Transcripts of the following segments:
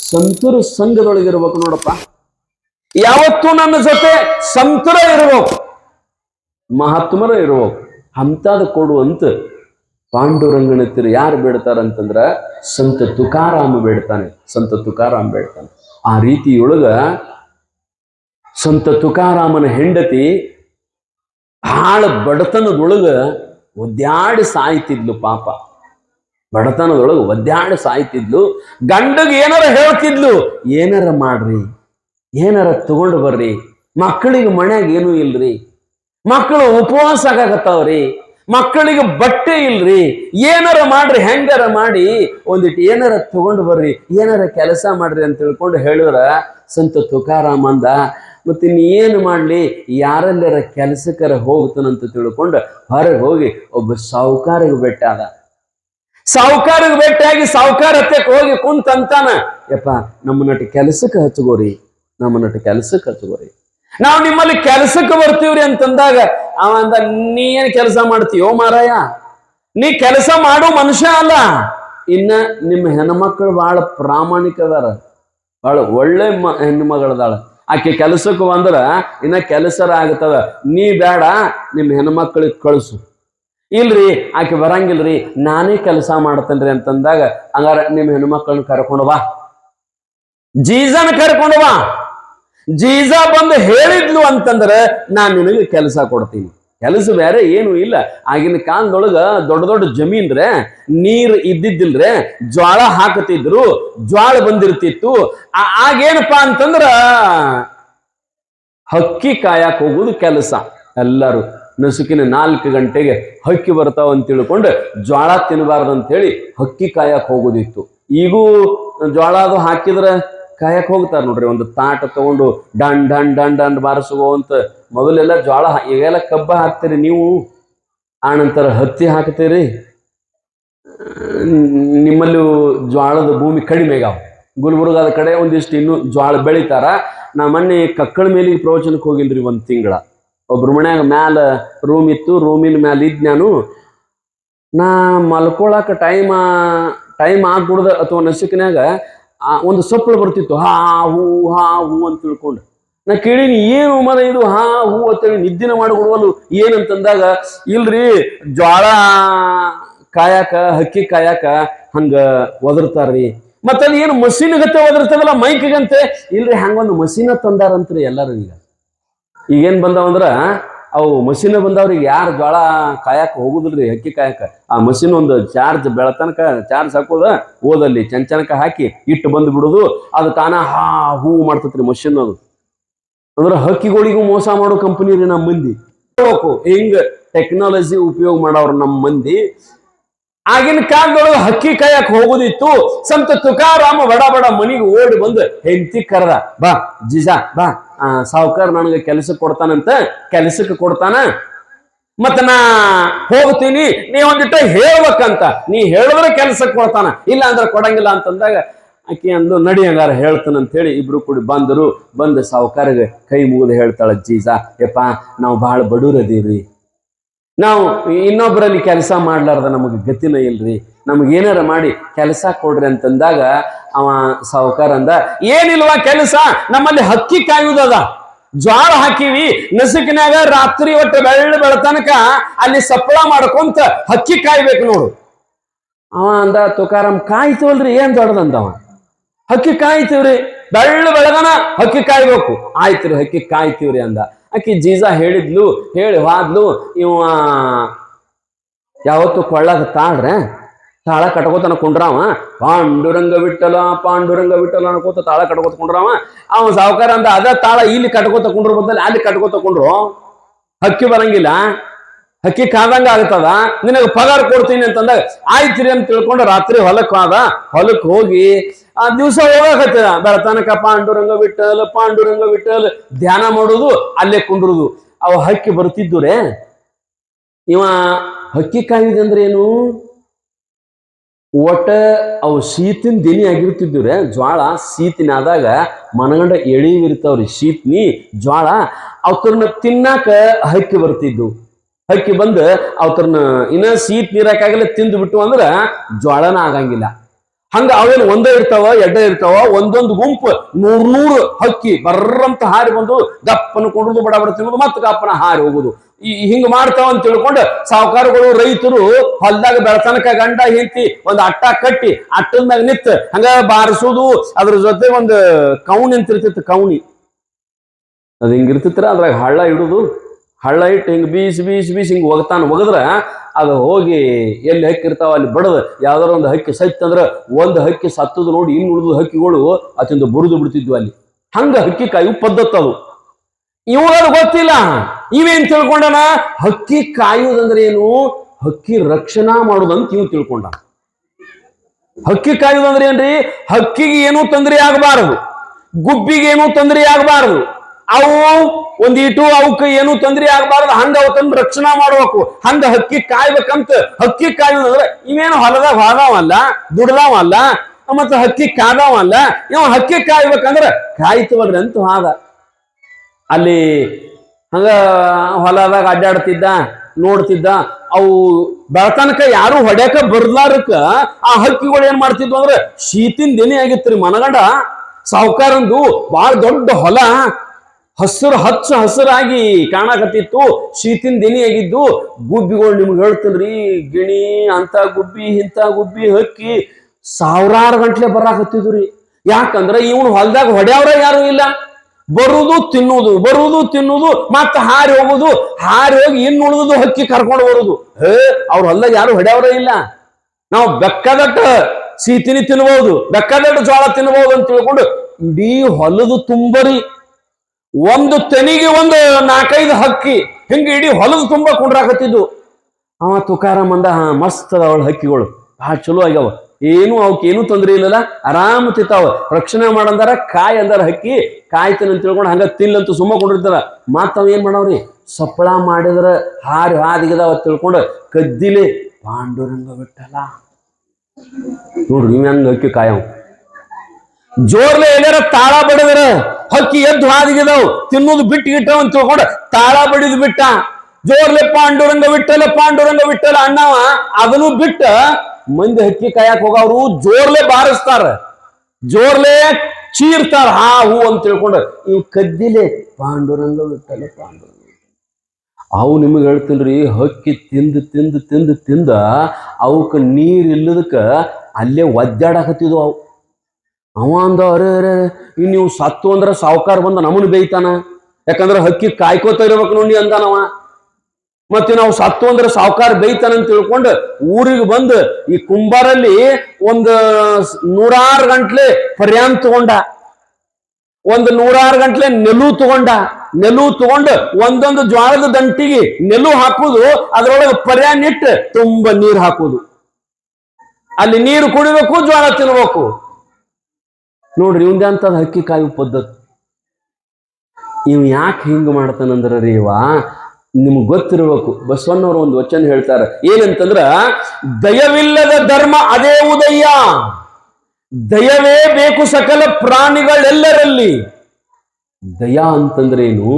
ಸಂತರ ಸಂಘದೊಳಗಿರ್ಬೇಕು ನೋಡಪ್ಪ. ಯಾವತ್ತೂ ನನ್ನ ಜೊತೆ ಸಂತರ ಇರ್ಬೇಕು. ಮಹಾತ್ಮರ ಇರ್ಬೇಕು. ಅಂತದ ಕೊಡುವಂತ ಪಾಂಡುರಂಗನ ತಿರ್ ಯಾರು ಬೇಡ್ತಾರಂತಂದ್ರ ಸಂತ ತುಕಾರಾಮ ಬೇಡ್ತಾನೆ. ಸಂತ ತುಕಾರಾಮ ಬೇಡ್ತಾನೆ. ಆ ರೀತಿಯೊಳಗ ಸಂತ ತುಕಾರಾಮನ ಹೆಂಡತಿ ಬಹಳ ಬಡತನದೊಳಗ ಒದ್ಯಾಡಿ ಸಾಯ್ತಿದ್ಲು ಪಾಪ. ಬಡತನದೊಳಗೆ ಒದ್ದಾಡಿ ಸಾಯ್ತಿದ್ಲು, ಗಂಡಗೆ ಏನಾರ ಹೇಳ್ತಿದ್ಲು, ಏನಾರ ಮಾಡ್ರಿ, ಏನಾರ ತಗೊಂಡು ಬರ್ರಿ, ಮಕ್ಕಳಿಗೆ ಮನ್ಯಾಗ ಏನೂ ಇಲ್ರಿ, ಮಕ್ಕಳು ಉಪವಾಸ ಆಗಾಕತ್ತಾವ್ರಿ, ಮಕ್ಕಳಿಗೆ ಬಟ್ಟೆ ಇಲ್ರಿ, ಏನಾರ ಮಾಡ್ರಿ, ಹೆಂಗಾರ ಮಾಡಿ ಒಂದಿಟ್ಟು ಏನಾರ ತಗೊಂಡು ಬರ್ರಿ, ಏನಾರ ಕೆಲಸ ಮಾಡ್ರಿ ಅಂತ ತಿಳ್ಕೊಂಡು ಹೇಳಿದ್ರ, ಸಂತ ತುಕಾರಾಮ ಅಂದ, ಮತ್ತೆ ಏನು ಮಾಡ್ಲಿ, ಯಾರಲ್ಲಾರ ಕೆಲಸಕ್ಕರ ಹೋಗ್ತಾನಂತ ತಿಳ್ಕೊಂಡು ಹೊರಗೆ ಹೋಗಿ ಒಬ್ಬ ಸಾಹುಕಾರಿಗೆ ಬೆಟ್ಟ ಅದ ಸಾಹುಕಾರಿಗೆ ಭೇಟಿಯಾಗಿ ಸಾಹುಕಾರ ಹತ್ತಕ್ಕೆ ಹೋಗಿ ಕುಂತಂತಾನ ಯಪ್ಪ, ನಮ್ಮ ನಟ ಕೆಲಸಕ್ಕೆ ಹಚ್ಚಗೋರಿ ನಮ್ಮ ನಟ ಕೆಲಸಕ್ಕೆ ಹಚ್ಚಗೋರಿ ನಾವು ನಿಮ್ಮಲ್ಲಿ ಕೆಲಸಕ್ಕೆ ಬರ್ತೀವ್ರಿ ಅಂತಂದಾಗ, ಅವ ಅಂದ, ನೀ ಏನ್ ಕೆಲಸ ಮಾಡ್ತೀಯೋ ಮಾರಾಯ? ನೀ ಕೆಲಸ ಮಾಡೋ ಮನುಷ್ಯ ಅಲ್ಲ. ಇನ್ನ ನಿಮ್ಮ ಹೆಣ್ಮಕ್ಳು ಬಹಳ ಪ್ರಾಮಾಣಿಕ ಅದಾರ. ಬಹಳ ಒಳ್ಳೆ ಮ, ಹೆಣ್ಮಗಳದಾಳ. ಆಕೆ ಕೆಲಸಕ್ಕೆ ಬಂದ್ರ, ಇನ್ನ ಕೆಲಸರ ಆಗ್ತದ. ನೀ ಬೇಡ, ನಿಮ್ಮ ಹೆಣ್ಮಕ್ಳಿಗೆ ಕಳಿಸು. ಇಲ್ರಿ, ಆಕೆ ಬರಂಗಿಲ್ರಿ, ನಾನೇ ಕೆಲಸ ಮಾಡ್ತೇನ್ರಿ ಅಂತಂದಾಗ, ಹಂಗಾರ ನಿಮ್ಮ ಹೆಣ್ಮಕ್ಳನ್ನ ಕರ್ಕೊಂಡು ಬಾ. ಜೀಜನ್ ಕರ್ಕೊಂಡು ಬಾ. ಜೀಜ ಬಂದು ಹೇಳಿದ್ಲು ಅಂತಂದ್ರೆ ನಾನ್ ನಿನಗೆ ಕೆಲಸ ಕೊಡ್ತೀನಿ. ಕೆಲಸ ಬೇರೆ ಏನು ಇಲ್ಲ. ಆಗಿನ ಕಾಲದೊಳಗ ದೊಡ್ಡ ದೊಡ್ಡ ಜಮೀನ್ರೆ ನೀರ್ ಇದ್ದಿದ್ದಿಲ್ರೆ, ಜ್ವಾಳ ಹಾಕತಿದ್ರು ಜ್ವಾಳ ಬಂದಿರ್ತಿತ್ತು. ಆಗೇನಪ್ಪಾ ಅಂತಂದ್ರ, ಹಕ್ಕಿ ಕಾಯಕ್ ಹೋಗುದು ಕೆಲಸ. ಎಲ್ಲರೂ ನಸುಕಿನ ನಾಲ್ಕು ಗಂಟೆಗೆ ಹಕ್ಕಿ ಬರ್ತಾವ ಅಂತ ತಿಳ್ಕೊಂಡು ಜ್ವಾಳ ತಿನ್ನಬಾರ್ದು ಅಂತ ಹೇಳಿ ಹಕ್ಕಿ ಕಾಯಕ್ಕೆ ಹೋಗೋದಿತ್ತು. ಈಗೂ ಜ್ವಾಳ ಅದು ಹಾಕಿದ್ರೆ ಕಾಯಕ್ಕೆ ಹೋಗ್ತಾರೆ ನೋಡ್ರಿ, ಒಂದು ತಾಟ ತಗೊಂಡು ಡನ್ ಡನ್ ಡನ್ ಡಂಡ್ ಬಾರಿಸುವಂತ ಮೊದಲೆಲ್ಲ ಜ್ವಾಳ ಈಗೆಲ್ಲ ಕಬ್ಬ ಹಾಕ್ತೀರಿ ನೀವು? ಆನಂತರ ಹತ್ತಿ ಹಾಕ್ತೀರಿ. ನಿಮ್ಮಲ್ಲೂ ಜ್ವಾಳದ ಭೂಮಿ ಕಡಿಮೆ ಆಗ್ಯಾವ. ಗುಲ್ಬರ್ಗಾದ ಕಡೆ ಒಂದಿಷ್ಟು ಇನ್ನೂ ಜ್ವಾಳ ಬೆಳಿತಾರ. ನಾ ಮೊನ್ನೆ ಕಕ್ಕಳ ಮೇಲಿಗೆ ಪ್ರವಚನಕ್ಕೆ ಹೋಗಿಲ್ರಿ ಒಂದು ತಿಂಗಳ. ಒಬ್ರ ಮನ್ಯಾಗ ಮ್ಯಾಲ ರೂಮ್ ಇತ್ತು ರೂಮಿನ ಮ್ಯಾಲ ಇದ್ ನಾನು ನಾ ಮಲ್ಕೊಳಕ ಟೈಮ್ ಟೈಮ್ ಆಗ್ಬಿಡ್ದ ಅಥವಾ ನಸುಕಿನಾಗ ಒಂದು ಸೊಪ್ಪಳು ಬರ್ತಿತ್ತು, ಹಾ, ಹೂ ಹಾ, ಹೂ ಅಂತ ತಿಳ್ಕೊಂಡು. ನಾ ಕೇಳೀನಿ, ಏನು ಮರ ಇದು, ಹಾ, ಹೂ ಅಂತೇಳಿ ನಿದ್ದಿನ ಮಾಡಿಕೊಡುವಲ್ಲು ಏನಂತಂದಾಗ, ಇಲ್ರಿ, ಜ್ವಾಳ ಕಾಯಕ, ಹಕ್ಕಿ ಕಾಯಾಕ ಹಂಗ ಒದರ್ತಾರ್ರಿ. ಮತ್ತ ಏನು ಮಸೀನ್ ಗತ್ತೆ ಒದರ್ತದಲ್ಲ ಮೈಕ್ಗಂತೆ? ಇಲ್ರಿ, ಹಂಗೊಂದು ಮಸೀನ ತಂದಾರಂತ್ರಿ ಎಲ್ಲರೂ ಈಗ. ಈಗೇನ್ ಬಂದಾವಂದ್ರ ಅವು ಮಷೀನ್ ಬಂದವ್ರಿಗೆ ಯಾರು ಜ್ವಾಳ ಕಾಯಕ ಹೋಗುದಿಲ್ರಿ, ಹಕ್ಕಿ ಕಾಯಕ. ಆ ಮಷೀನ್ ಒಂದು ಚಾರ್ಜ್ ಬೆಳತನಕ ಚಾರ್ಜ್ ಹಾಕೋದ, ಓದಲ್ಲಿ ಚಂಚನಕ ಹಾಕಿ ಇಟ್ಟು ಬಂದು ಬಿಡುದು, ಅದು ತಾನ ಹಾ ಹೂ ಮಾಡ್ತತ್ರಿ ಮಷೀನ್ ಅದು. ಅಂದ್ರೆ ಹಕ್ಕಿಗಳಿಗೂ ಮೋಸ ಮಾಡೋ ಕಂಪನಿ ರೀ ನಮ್ಮ ಮಂದಿ. ಹಿಂಗ ಟೆಕ್ನಾಲಜಿ ಉಪಯೋಗ ಮಾಡೋರು ನಮ್ಮ ಮಂದಿ. ಆಗಿನ ಕಾಲದೊಳಗೆ ಹಕ್ಕಿ ಕಾಯಕ್ ಹೋಗುದಿತ್ತು. ಸಂತ ತುಕಾರಾಮ ಬಡ ಬಡ ಮನಿಗೆ ಓಡಿ ಬಂದು, ಹೆಂಡತಿ ಕರೆದ, ಬಾ, ಜಿಜಾ, ಬಾ ಸಾವುಕಾರ ನನಗೆ ಕೆಲಸಕ್ಕೆ ಕೊಡ್ತಾನಂತ ಕೆಲಸಕ್ಕೆ ಕೊಡ್ತಾನ. ಮತ್ತ ನಾ ಹೋಗ್ತೀನಿ, ನೀ ಒಂದಿಟ್ಟು ಹೇಳ್ಬೇಕಂತ. ನೀ ಹೇಳಿದ್ರೆ ಕೆಲಸಕ್ಕೆ ಕೊಡ್ತಾನ. ಇಲ್ಲ ಅಂದ್ರೆ ಕೊಡಂಗಿಲ್ಲ ಅಂತಂದಾಗ ಆಕೆ ಅಂದು, ನಡಿ ಹಂಗಾರ ಹೇಳ್ತಾನಂತ ಹೇಳಿ ಇಬ್ರು ಕೂಡಿ ಬಂದರು. ಬಂದು ಸಾವುಕಾರಿಗೆ ಕೈ ಮುಗಿದು ಹೇಳ್ತಾಳ, ಜೀಜಾ, ಯಪ್ಪ, ನಾವು ಬಹಳ ಬಡವ್ರದೀವ್ರಿ ನಾವು ಇನ್ನೊಬ್ಬರಲ್ಲಿ ಕೆಲಸ ಮಾಡ್ಲಾರ್ದ ನಮಗೆ ಗತಿನ ಇಲ್ರಿ. ನಮ್ಗೆ ಏನಾರ ಮಾಡಿ ಕೆಲಸ ಕೊಡ್ರಿ ಅಂತಂದಾಗ ಅವ ಸಾವುಕಾರ ಅಂದ, ಏನಿಲ್ವಾ ಕೆಲಸ? ನಮ್ಮಲ್ಲಿ ಹಕ್ಕಿ ಕಾಯುವುದದ ಜ್ವಾಳ ಹಾಕಿವಿ. ನಸುಕಿನಾಗ ರಾತ್ರಿ ಒಟ್ಟು ಬೆಳ್ಳ ಬೆಳತನಕ ಅಲ್ಲಿ ಸಪ್ಪಳ ಮಾಡ್ಕೊಂತ ಹಕ್ಕಿ ಕಾಯ್ಬೇಕು ನೋಡು. ಅವ ಅಂದ, ತುಕಾರಾಮ್, ಕಾಯ್ತವಲ್ರಿ, ಏನ್ ದೊಡ್ಡದಂದವ ಹಕ್ಕಿ ಕಾಯ್ತೀವ್ರಿ. ಬೆಳ್ಳ ಬೆಳಗನ ಹಕ್ಕಿ ಕಾಯ್ಬೇಕು. ಆಯ್ತ್ರಿ, ಹಕ್ಕಿ ಕಾಯ್ತೀವ್ರಿ ಅಂದ. ಆಕಿ ಜೀಜಾ ಹೇಳಿದ್ಲು, ಹೇಳಿ ಹಾದ್ಲು ಇವ ಯಾವತ್ತು ಕೊಳ್ಳಾಗ ತಾಳ್ರೆ? ತಾಳ ಕಟ್ಕೋತನ ಕುಂಡ್ರಾವ. ಪಾಂಡುರಂಗ ಬಿಟ್ಟಲ ಪಾಂಡುರಂಗ ಬಿಟ್ಟಲ ಅನ್ಕೋತ ತಾಳ ಕಟ್ಕೋತ ಕುಂಡ್ರಾವ. ಅವ ಸಾವುಕಾರ ಅಂದ, ಅದ ತಾಳ ಇಲ್ಲಿ ಕಟ್ಕೋತ ಕುಂಡ್ರು ಬದಲು ಅಲ್ಲಿ ಕಟ್ಕೋತ ಕುಂಡ್ರು. ಹಕ್ಕಿ ಬರಂಗಿಲ್ಲ. ಹಕ್ಕಿ ಕಾದಂಗ ಆಗ್ತದ? ನಿನಗೆ ಪಗಾರ ಕೊಡ್ತೀನಿ ಅಂತಂದಾಗ, ಆಯ್ತಿರಿ ಅಂತ ತಿಳ್ಕೊಂಡು ರಾತ್ರಿ ಹೊಲಕ್ ಹೋದ. ಹೊಲಕ್ ಹೋಗಿ, ಆ ದಿವಸ ಹೋಗಾಕತ್ತ ಬೆಳತನಕ ಪಾಂಡುರಂಗ ಬಿಟ್ಟಲ್ ಪಾಂಡುರಂಗ ಬಿಟ್ಟಲ್ ಧ್ಯಾನ ಮಾಡುದು, ಅಲ್ಲೇ ಕುಂಡ್ರುದು ಅವ ಹಕ್ಕಿ ಬರ್ತಿದ್ದುರೆ ಇವ ಹಕ್ಕಿ ಕಾಯ್ದಂದ್ರೆ ಏನು? ಒಟ್ಟ ಅವು ಶೀತಿನ ದಿನಿ ಆಗಿರ್ತಿದ್ವಿ ಜ್ವಾಳ ಶೀತಿನ ಆದಾಗ ಮನಗಂಡ ಎಳಿವಿರ್ತಾವ್ರಿ ಶೀತ್ನಿ, ಜ್ವಾಳ. ಅವ್ರನ್ನ ತಿನ್ನಾಕ ಹಕ್ಕಿ ಬರ್ತಿದ್ದು. ಹಕ್ಕಿ ಬಂದು ಅವತ್ರನ್ನ ಇನ್ನ ಸೀಟ್ ನೀರಾಕಾಗಲೇ ತಿಂದು ಬಿಟ್ಟು ಅಂದ್ರ ಜ್ವಾಳನ ಆಗಂಗಿಲ್ಲ. ಹಂಗ ಅವೇನು ಒಂದೇ ಇರ್ತಾವ ಎಡ್ಡ ಇರ್ತಾವ, ಒಂದೊಂದು ಗುಂಪು ನೂರ್ ನೂರು ಹಕ್ಕಿ ಬರ್ರಂತ ಹಾರಿ ಬಂದು ಗಪ್ಪನ ಕೊಡುದು ಬಡ ಬಡ ತಿನ್ನೋದು ಮತ್ತೆ ಗಪ್ಪನ ಹಾರಿ ಹೋಗುದು. ಈ ಹಿಂಗ ಮಾಡ್ತಾವ ಅಂತ ತಿಳ್ಕೊಂಡು ಸಾಹುಕಾರಗಳು ರೈತರು ಹೊಲ್ದಾಗ ಬೆಳತನಕ ಗಂಡ, ಹೆಂಡತಿ ಒಂದು ಅಟ್ಟ ಕಟ್ಟಿ ಅಟ್ಟದ ಮ್ಯಾಗ ನಿತ್ ಹಂಗ ಬಾರಿಸೋದು, ಅದ್ರ ಜೊತೆ ಒಂದು ಕೌಣಿ ಅಂತ ಇರ್ತಿತ್ತು, ಕೌಣಿ. ಅದ್ ಹಿಂಗಿರ್ತಿತ್ರ ಅದ್ರಾಗ ಹಳ್ಳ ಇಡುದು. ಹಳ್ಳ ಇಟ್ಟು ಹಿಂಗೆ ಬೀಸಿ ಬೀಸಿ ಬೀಸಿ ಹಿಂಗೆ ಒಗತಾನ ಒಗದ್ರ ಅದು ಹೋಗಿ ಎಲ್ಲಿ ಹಕ್ಕಿರ್ತಾವ ಅಲ್ಲಿ ಬಡದು ಯಾವ್ದಾರ ಒಂದು ಹಕ್ಕಿ ಸತ್ತಂದ್ರೆ ಒಂದು ಹಕ್ಕಿ ಸತ್ತದ ನೋಡಿ ಇನ್ನು ಉಳಿದ ಹಕ್ಕಿಗಳು ಅತಿಂದ ಬುರಿದು ಬಿಡ್ತಿದ್ವು ಅಲ್ಲಿ. ಹಂಗ ಹಕ್ಕಿ ಕಾಯು ಪದ್ಧತಿ ಅದು. ಗೊತ್ತಿಲ್ಲ. ಇವೇನ್ ತಿಳ್ಕೊಂಡನ? ಹಕ್ಕಿ ಕಾಯುವುದಂದ್ರೆ ಏನು ಹಕ್ಕಿ ರಕ್ಷಣಾ ಮಾಡುದಂತ ಇವ್ ತಿಳ್ಕೊಂಡ. ಹಕ್ಕಿ ಕಾಯುವುದಂದ್ರೆ ಏನ್ರಿ ಹಕ್ಕಿಗೆ ಏನೂ ತೊಂದರೆ ಆಗಬಾರದು. ಗುಬ್ಬಿಗೆ ಏನೂ ತೊಂದರೆ ಆಗಬಾರದು. ಅವು ಒಂದೀಟು ಅವಕ್ಕೆ ಏನು ತೊಂದರೆ ಆಗಬಾರದು. ಹಂಗ ಅವು ತಂದು ರಕ್ಷಣಾ ಮಾಡ್ಬೇಕು. ಹಂಗ ಹಕ್ಕಿ ಕಾಯ್ಬೇಕಂತ. ಹಕ್ಕಿ ಕಾಯ್ದಂದ್ರೆ ಇವೇನು ಹೊಲದಾಗ ಹೋದವಲ್ಲ ದುಡ್ದಾವಲ್ಲ, ಮತ್ತೆ ಹಕ್ಕಿ ಕಾದವಲ್ಲ, ಇವ ಹಕ್ಕಿ ಕಾಯ್ಬೇಕಂದ್ರ ಕಾಯ್ತವಲ್ರಿ ಅಂತ ಹಾದ ಅಲ್ಲಿ ಹಂಗ ಹೊಲದಾಗ ಅಡ್ಡಾಡ್ತಿದ್ದ, ನೋಡ್ತಿದ್ದ, ಅವು ಬೆಳತನಕ ಯಾರು ಹೊಡ್ಯಾಕ ಬರ್ಲಾರಕ್ಕ ಆ ಹಕ್ಕಿಗಳು ಏನ್ ಮಾಡ್ತಿದ್ವು ಅಂದ್ರೆ ಶೀತಿನ ಆಗಿತ್ತು ರೀ ಮನಗಂಡ. ಸಾಹುಕಾರಂದು ಬಹಳ ದೊಡ್ಡ ಹೊಲ. ಹಸಿರು ಹಚ್ಚ ಹಸಿರಾಗಿ ಕಾಣಕತ್ತಿತ್ತು. ಶೀತಿನ ದಿನಿ ಆಗಿದ್ದು ಗುಬ್ಬಿಗಳು ನಿಮ್ಗೆ ಹೇಳ್ತೀನಿ ಗಿಣಿ, ಅಂತ ಗುಬ್ಬಿ ಇಂಥ ಗುಬ್ಬಿ ಹಕ್ಕಿ ಸಾವಿರಾರು ಗಂಟ್ಲೆ ರೀ ಯಾಕಂದ್ರೆ ಇವನು ಹೊಲ್ದಾಗ ಹೊಡ್ಯಾವ್ರ ಯಾರು ಇಲ್ಲ. ಬರುವುದು ತಿನ್ನುವುದು ಬರುವುದು ತಿನ್ನುವುದು ಮತ್ತೆ ಹಾರಿ ಹೋಗುದು, ಹಾರಿ ಹೋಗಿ ಇನ್ನು ಉಳಿದು ಹಕ್ಕಿ ಕರ್ಕೊಂಡು ಬರುದು. ಹೇ, ಅವ್ರ ಹೊಲ್ದಾಗ ಯಾರು ಹೊಡ್ಯಾವ್ರ ಇಲ್ಲ. ನಾವು ಬೆಕ್ಕದಟ್ಟ ಸೀತಿನಿ ತಿನ್ಬಹುದು ಬೆಕ್ಕದಟ್ಟ ಜೋಳ ತಿನ್ಬಹುದು ಅಂತ ತಿಳ್ಕೊಂಡು ಇಡೀ ಹೊಲದು ತುಂಬರಿ. ಒಂದು ತೆನಿಗೆ ಒಂದು ನಾಲ್ಕೈದು ಹಕ್ಕಿ, ಹಿಂಗೆ ಇಡೀ ಹೊಲದ ತುಂಬ ಕುಂಡ್ರಾಕತ್ತಿದ್ದು. ಅವ ತುಕಾರಾಮ್ ಅಂದ ಹಾ, ಮಸ್ತ್ ಅದ ಅವಳ ಹಕ್ಕಿಗಳು. ಭಾಳ ಚಲೋ ಆಗ್ಯಾವ. ಏನು ಅವಕ್ಕೆ ಏನೂ ತೊಂದರೆ ಇಲ್ಲಲ್ಲ, ಆರಾಮ ತಿಂತಾವ. ರಕ್ಷಣೆ ಮಾಡಂದಾರ, ಕಾಯಿ ಅಂದಾರ ಹಕ್ಕಿ, ಕಾಯ್ತಾನ ಅಂತ ತಿಳ್ಕೊಂಡು ಹಂಗ ತಿಲ್ಲಂತೂ ಸುಮ್ಮ ಕೊಂಡಿರ್ತಾರ. ಮತ್ತ ಅವ ಏನ್ ಮಾಡವ್ರಿ? ಸಪ್ಪಳ ಮಾಡಿದ್ರ ಹಾರಿ ಹಾದಿಗದಾವ ತಿಳ್ಕೊಂಡು ಕದ್ದಿಲೆ ಪಾಂಡುರಂಗ ಬಿಟ್ಟಲ್ಲ. ನೋಡ್ರಿ ಇವ್ ಹಕ್ಕಿ ಕಾಯವ್? ಜೋರ್ಲೆ ಏನಾರ ತಾಳ ಬಡಿದ್ರ? ಹಕ್ಕಿ ಎದ್ದು ಹಾದಿಗಿದಾವು. ತಿನ್ನೋದು ಬಿಟ್ಟು ಗಿಟ್ಟ ಅಂತ ತಿಳ್ಕೊಂಡು ತಾಳ ಬಡಿದು ಬಿಟ್ಟ. ಜೋರ್ಲೆ ಪಾಂಡುರಂಗ ಬಿಟ್ಟಲ್ಲ ಪಾಂಡುರಂಗ ಬಿಟ್ಟಲ್ಲ ಅಣ್ಣವ ಅದನ್ನು ಬಿಟ್ಟ ಮಂದಿ ಹಕ್ಕಿ ಕಾಯಕ್ ಹೋಗವ್ರು ಜೋರ್ಲೆ ಬಾರಿಸ್ತಾರ. ಜೋರ್ಲೆ ಚೀರ್ತಾರ, ಹಾ, ಹೂ ಅಂತ ತಿಳ್ಕೊಂಡು ಇವ್ ಕದ್ದಿಲೆ ಪಾಂಡುರಂಗ ಬಿಟ್ಟಲ್ಲ ಪಾಂಡುರಂಗ ಅವು ನಿಮಗೆ ಹೇಳ್ತಿಲ್ರಿ, ಹಕ್ಕಿ ತಿಂದು ತಿಂದು ತಿಂದು, ತಿಂದ ಅವಕ್ಕೆ ನೀರ್ ಇಲ್ಲದಕ್ಕ ಅಲ್ಲೇ ಒದ್ದಾಡಕತ್ತಿದ್ವು ಅವು. ಅವ ಅಂದ ಅರೆ ಅರೆ ಅರೆ, ಇನ್ ನೀವು ಸತ್ತು ಅಂದ್ರೆ ಸಾವುಕಾರ ಬಂದ ನಮ್ಮನ್ನು ಬೇಯ್ತಾನ? ಯಾಕಂದ್ರೆ ಹಕ್ಕಿ ಕಾಯ್ಕೋತ ಇರ್ಬೇಕು ನೋಡಿ ಅಂದಾನವ ಮತ್ತೆ ನಾವು ಸತ್ತು ಅಂದ್ರೆ ಸಾವುಕಾರ ಅಂತ ತಿಳ್ಕೊಂಡು ಊರಿಗೆ ಬಂದು ಈ ಕುಂಬಾರಲ್ಲಿ ಒಂದು ನೂರಾರು ಗಂಟ್ಲೆ ಪರ್ಯಾನ್ ತಗೊಂಡ. ಒಂದು ನೂರಾರು ಗಂಟ್ಲೆ ನೆಲು ತಗೊಂಡ. ನೆಲು ತಗೊಂಡು ಒಂದೊಂದು ಜ್ವಾಳದ ದಂಟಿಗೆ ನೆಲು ಹಾಕುದು ಅದರೊಳಗೆ ಪರ್ಯಾನ್ ಇಟ್ಟು ತುಂಬ ನೀರು ಹಾಕುದು. ಅಲ್ಲಿ ನೀರು ಕುಡಿಬೇಕು ಜ್ವಾಳ ತಿನ್ಬೇಕು. ನೋಡ್ರಿ ಇವಂದೆ ಅಂತದ ಹಕ್ಕಿ ಕಾಯುವ ಪದ್ಧತಿ. ಇವ್ ಯಾಕೆ ಹಿಂಗ್ ಮಾಡ್ತಾನಂದ್ರ ರೀವ, ನಿಮ್ಗೆ ಗೊತ್ತಿರಬೇಕು. ಬಸವಣ್ಣವ್ರು ಒಂದು ವಚನ ಹೇಳ್ತಾರೆ. ಏನಂತಂದ್ರ, ದಯವಿಲ್ಲದ ಧರ್ಮ ಅದೇ ಉದಯ. ದಯವೇ ಬೇಕು ಸಕಲ ಪ್ರಾಣಿಗಳೆಲ್ಲರಲ್ಲಿ. ದಯ ಅಂತಂದ್ರೇನು,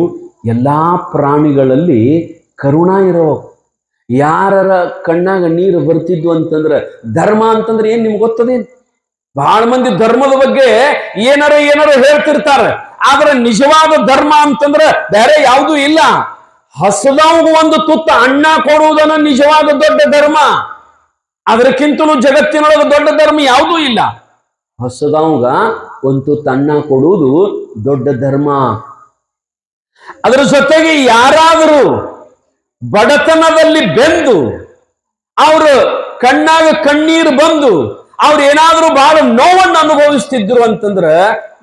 ಎಲ್ಲಾ ಪ್ರಾಣಿಗಳಲ್ಲಿ ಕರುಣ ಇರಬೇಕು ಯಾರರ ಕಣ್ಣಾಗ ನೀರು ಬರ್ತಿದ್ವು ಅಂತಂದ್ರೆ, ಧರ್ಮ ಅಂತಂದ್ರೆ ಏನು ನಿಮ್ಗೆ ಗೊತ್ತದೇನ್? ಬಹಳ ಮಂದಿ ಧರ್ಮದ ಬಗ್ಗೆ ಏನಾರ ಏನಾರ ಹೇಳ್ತಿರ್ತಾರೆ, ಆದ್ರೆ ನಿಜವಾದ ಧರ್ಮ ಅಂತಂದ್ರೆ ಬೇರೆ ಯಾವುದೂ ಇಲ್ಲ. ಹಸದವ್ ಒಂದು ತುತ್ತ ಅಣ್ಣ ಕೊಡುವುದನ್ನ ನಿಜವಾದ ದೊಡ್ಡ ಧರ್ಮ. ಅದಕ್ಕಿಂತಲೂ ಜಗತ್ತಿನೊಳಗೆ ದೊಡ್ಡ ಧರ್ಮ ಯಾವುದೂ ಇಲ್ಲ. ಹಸದವ್ಗ ಒಂದು ತುತ್ತ ಅಣ್ಣ ಕೊಡುವುದು ದೊಡ್ಡ ಧರ್ಮ. ಅದರ ಜೊತೆಗೆ ಯಾರಾದರೂ ಬಡತನದಲ್ಲಿ ಬೆಂದು, ಅವರು ಕಣ್ಣಾಗ ಕಣ್ಣೀರು ಬಂದು ಅವ್ರು ಏನಾದ್ರೂ ಬಹಳ ನೋವನ್ನು ಅನುಭವಿಸ್ತಿದ್ರು ಅಂತಂದ್ರ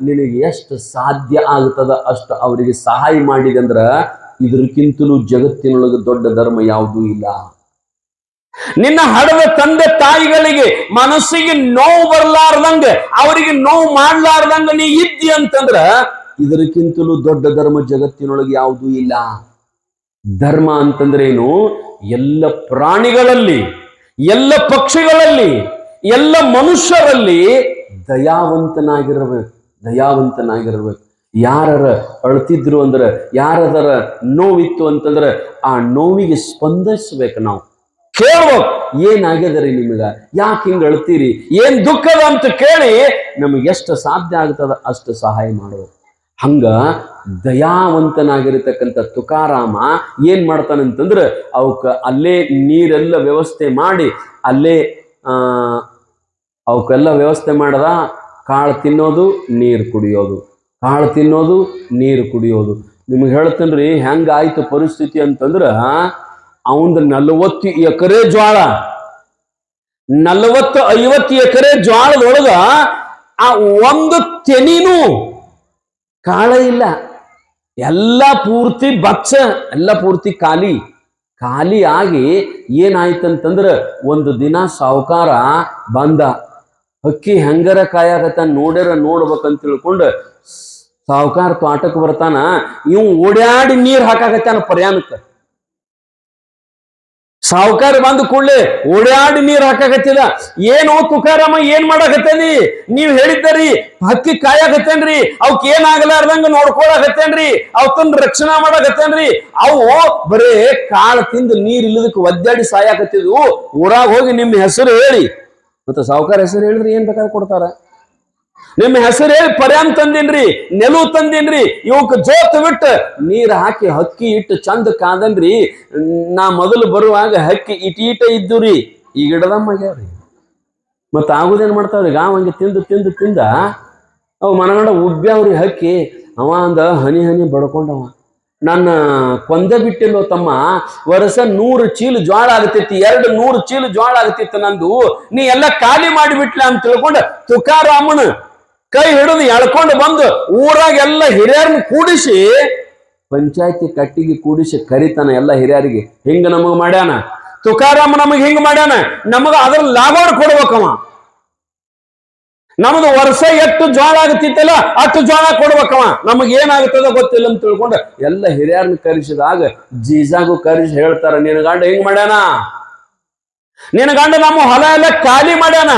ನಿನಗೆ ಎಷ್ಟು ಸಾಧ್ಯ ಆಗ್ತದ, ಅಷ್ಟು ಅವರಿಗೆ ಸಹಾಯ ಮಾಡಿದಂದ್ರ ಇದಕ್ಕಿಂತಲೂ ಜಗತ್ತಿನೊಳಗೆ ದೊಡ್ಡ ಧರ್ಮ ಯಾವುದೂ ಇಲ್ಲ. ನಿನ್ನ ಹಡದ ತಂದೆ ತಾಯಿಗಳಿಗೆ ಮನಸ್ಸಿಗೆ ನೋವು ಬರ್ಲಾರ್ದಂಗ, ಅವರಿಗೆ ನೋವು ಮಾಡ್ಲಾರ್ದಂಗ ನೀ ಇದ್ದಿ ಅಂತಂದ್ರ ಇದಕ್ಕಿಂತಲೂ ದೊಡ್ಡ ಧರ್ಮ ಜಗತ್ತಿನೊಳಗೆ ಯಾವುದೂ ಇಲ್ಲ. ಧರ್ಮ ಅಂತಂದ್ರೇನು? ಎಲ್ಲ ಪ್ರಾಣಿಗಳಲ್ಲಿ, ಎಲ್ಲ ಪಕ್ಷಿಗಳಲ್ಲಿ ಎಲ್ಲ ಮನುಷ್ಯರಲ್ಲಿ ದಯಾವಂತನಾಗಿರಬೇಕು, ದಯಾವಂತನಾಗಿರ್ಬೇಕು. ಯಾರರ ಅಳ್ತಿದ್ರು ಅಂದ್ರೆ, ಯಾರದರ ನೋವಿತ್ತು ಅಂತಂದ್ರೆ, ಆ ನೋವಿಗೆ ಸ್ಪಂದಿಸ್ಬೇಕು ನಾವು. ಕೇಳ್ಬೇಕು, ಏನಾಗ್ಯದರಿ ನಿಮಗ? ಯಾಕೆ ಹಿಂಗೆ ಅಳ್ತೀರಿ? ಏನ್ ದುಃಖದ ಅಂತ ಕೇಳಿ ನಮಗೆ ಎಷ್ಟು ಸಾಧ್ಯ ಆಗ್ತದ ಅಷ್ಟು ಸಹಾಯ ಮಾಡುವ ಹಂಗ ದಯಾವಂತನಾಗಿರತಕ್ಕಂಥ ತುಕಾರಾಮ ಏನ್ ಮಾಡ್ತಾನಂತಂದ್ರೆ, ಅವಕ್ಕೆ ಅಲ್ಲೇ ನೀರೆಲ್ಲ ವ್ಯವಸ್ಥೆ ಮಾಡಿ, ಅಲ್ಲೇ ಅವಕ್ಕೆಲ್ಲ ವ್ಯವಸ್ಥೆ ಮಾಡದ ಕಾಳು ತಿನ್ನೋದು, ನೀರು ಕುಡಿಯೋದು. ಕಾಳು ತಿನ್ನೋದು, ನೀರು ಕುಡಿಯೋದು. ನಿಮ್ಗೆ ಹೇಳ್ತೇನ್ರಿ ಹೆಂಗಾಯ್ತು ಪರಿಸ್ಥಿತಿ ಅಂತಂದ್ರೆ, ಅವಂದು ನಲವತ್ತು ಎಕರೆ ಜ್ವಾಳ, ನಲವತ್ತು ಐವತ್ತು ಎಕರೆ ಜ್ವಾಳದೊಳಗ ಆ ಒಂದು ತೆನಿನೂ ಕಾಳ ಇಲ್ಲ. ಎಲ್ಲ ಪೂರ್ತಿ ಬಚ್ಚ ಎಲ್ಲ ಪೂರ್ತಿ ಖಾಲಿ. ಖಾಲಿ ಆಗಿ ಏನಾಯ್ತಂತಂದ್ರೆ ಒಂದು ದಿನ ಸಾವುಕಾರ ಬಂದ. ಹಕ್ಕಿ ಹೆಂಗರ ಕಾಯಾಗತ್ತ ನೋಡ್ಯಾರ ನೋಡ್ಬೇಕಂತ ತಿಳ್ಕೊಂಡು ಸಾವುಕಾರ ತೋಟಕ್ಕೆ ಬರ್ತಾನ. ಇವ್ ಓಡ್ಯಾಡಿ ನೀರ್ ಹಾಕಾಗತ್ತಾನ ಪರ್ಯಾನಕ್ಕೆ ಸಾವುಕಾರ ಬಂದ ಕೂಡಲೇ ಓಡಾಡಿ ನೀರ್ ಹಾಕಾಕತ್ತಿಲ್ಲ ಏನು ತುಕಾರಾಮ, ಏನ್ ಮಾಡಾಕತ್ತೇನ್ರಿ? ನೀವ್ ಹೇಳಿದ್ದರಿ, ಹಕ್ಕಿ ಕಾಯಾಕತ್ತೇನ್ರಿ, ಅವಕ್ ಏನಾಗಲಾರ್ದಂಗ ನೋಡ್ಕೊಳಕತ್ತೇನ್ರಿ ಅವತ್ತನ್ನ ರಕ್ಷಣಾ ಮಾಡಾಕತ್ತೇನ್ರಿ. ಅವು ಬರೇ ಕಾಳು ತಿಂದು ನೀರ್ ಇಲ್ಲದಕ್ಕೆ ಒದ್ದಾಡಿ ಸಾಯಾಕತ್ತಿದ್ವು. ಊರಾಗ ಹೋಗಿ ನಿಮ್ಮ ಹೆಸರು ಹೇಳಿ. ಮತ್ತೆ ಸಾವುಕಾರ ಹೆಸರು ಹೇಳಿದ್ರೆ ಏನ್ ಬೇಕಾದ್ರೆ ಕೊಡ್ತಾರ? ನಿಮ್ಮ ಹೆಸರೇ ಪರ್ಯಾಮ್ ತಂದಿನ್ರಿ, ನೆಲು ತಂದಿನ್ರಿ, ಇವಕ್ ಜೋತ್ ಬಿಟ್ಟು ನೀರ್ ಹಾಕಿ ಹಕ್ಕಿ ಇಟ್ಟು ಚಂದ ಕಾದನ್ರಿ. ನಾ ಮೊದಲು ಬರುವಾಗ ಹಕ್ಕಿ ಇಟ್ ಇಟ ಇದ್ದು ರೀ ಈಗ ಇಡದಮ್ಮಾಗ್ಯಾವ್ರಿ ಮತ್ತ ಆಗುದೇನ್ ಮಾಡ್ತಾವ್ರಿ? ಗಾವ್ ಹಂಗೆ ತಿಂದು ತಿಂದು ತಿಂದ ಅವು ಮನಗಂಡ ಉಬ್ಬ್ಯಾವ್ರಿ ಹಕ್ಕಿ. ಅವ ಅಂದ, ಹನಿ ಹನಿ ಬಡ್ಕೊಂಡವ. ನನ್ನ ಕೊಂದೆ ಬಿಟ್ಟಿಲ್ಲೋ ತಮ್ಮ. ವರ್ಷ ನೂರು ಚೀಲ ಜ್ವಾಳ ಆಗತಿತ್ತು ಎರಡು ನೂರು ಚೀಲ ಜ್ವಾಳ ಆಗತಿತ್ತು ನಂದು. ನೀ ಎಲ್ಲ ಖಾಲಿ ಮಾಡಿಬಿಟ್ಲ ಅಂತ ತಿಳ್ಕೊಂಡು ತುಕಾರಾಮನ ಕೈ ಹಿಡಿದು ಎಳ್ಕೊಂಡು ಬಂದು ಊರಾಗೆಲ್ಲ ಹಿರಿಯರನ್ನ ಕೂಡಿಸಿ, ಪಂಚಾಯತಿ ಕಟ್ಟಿಗೆ ಕೂಡಿಸಿ ಕರಿತಾನ ಎಲ್ಲ ಹಿರಿಯರಿಗೆ. ಹಿಂಗ ನಮಗ್ ಮಾಡ್ಯಾನ? ತುಕಾರಾಮ ನಮಗ್ ಹಿಂಗ ಮಾಡ್ಯಾನ? ನಮಗ ಅದ್ರ ಲಾಭ ಕೊಡ್ಬೇಕವ. ನಮ್ದು ವರ್ಷ ಎಷ್ಟು ಜ್ವಾಳ ಆಗತಿತ್ತಲ್ಲ, ಅಷ್ಟು ಜ್ವಾಳ ಕೊಡ್ಬೇಕವ. ನಮಗ್ ಏನಾಗುತ್ತದ ಗೊತ್ತಿಲ್ಲ ಅಂತ ತಿಳ್ಕೊಂಡು ಎಲ್ಲ ಹಿರಿಯರನ್ನ ಕರೆಸಿದಾಗ, ಜೀಜಾಗು ಕರೆಸಿ ಹೇಳ್ತಾರ, ನಿನ್ನ ಗಂಡ ಹಿಂಗ್ ಮಾಡ್ಯಾನ? ನಿನ್ನ ಗಂಡ ನಮ್ಮ ಹೊಲ ಎಲ್ಲ ಖಾಲಿ ಮಾಡ್ಯಾನ.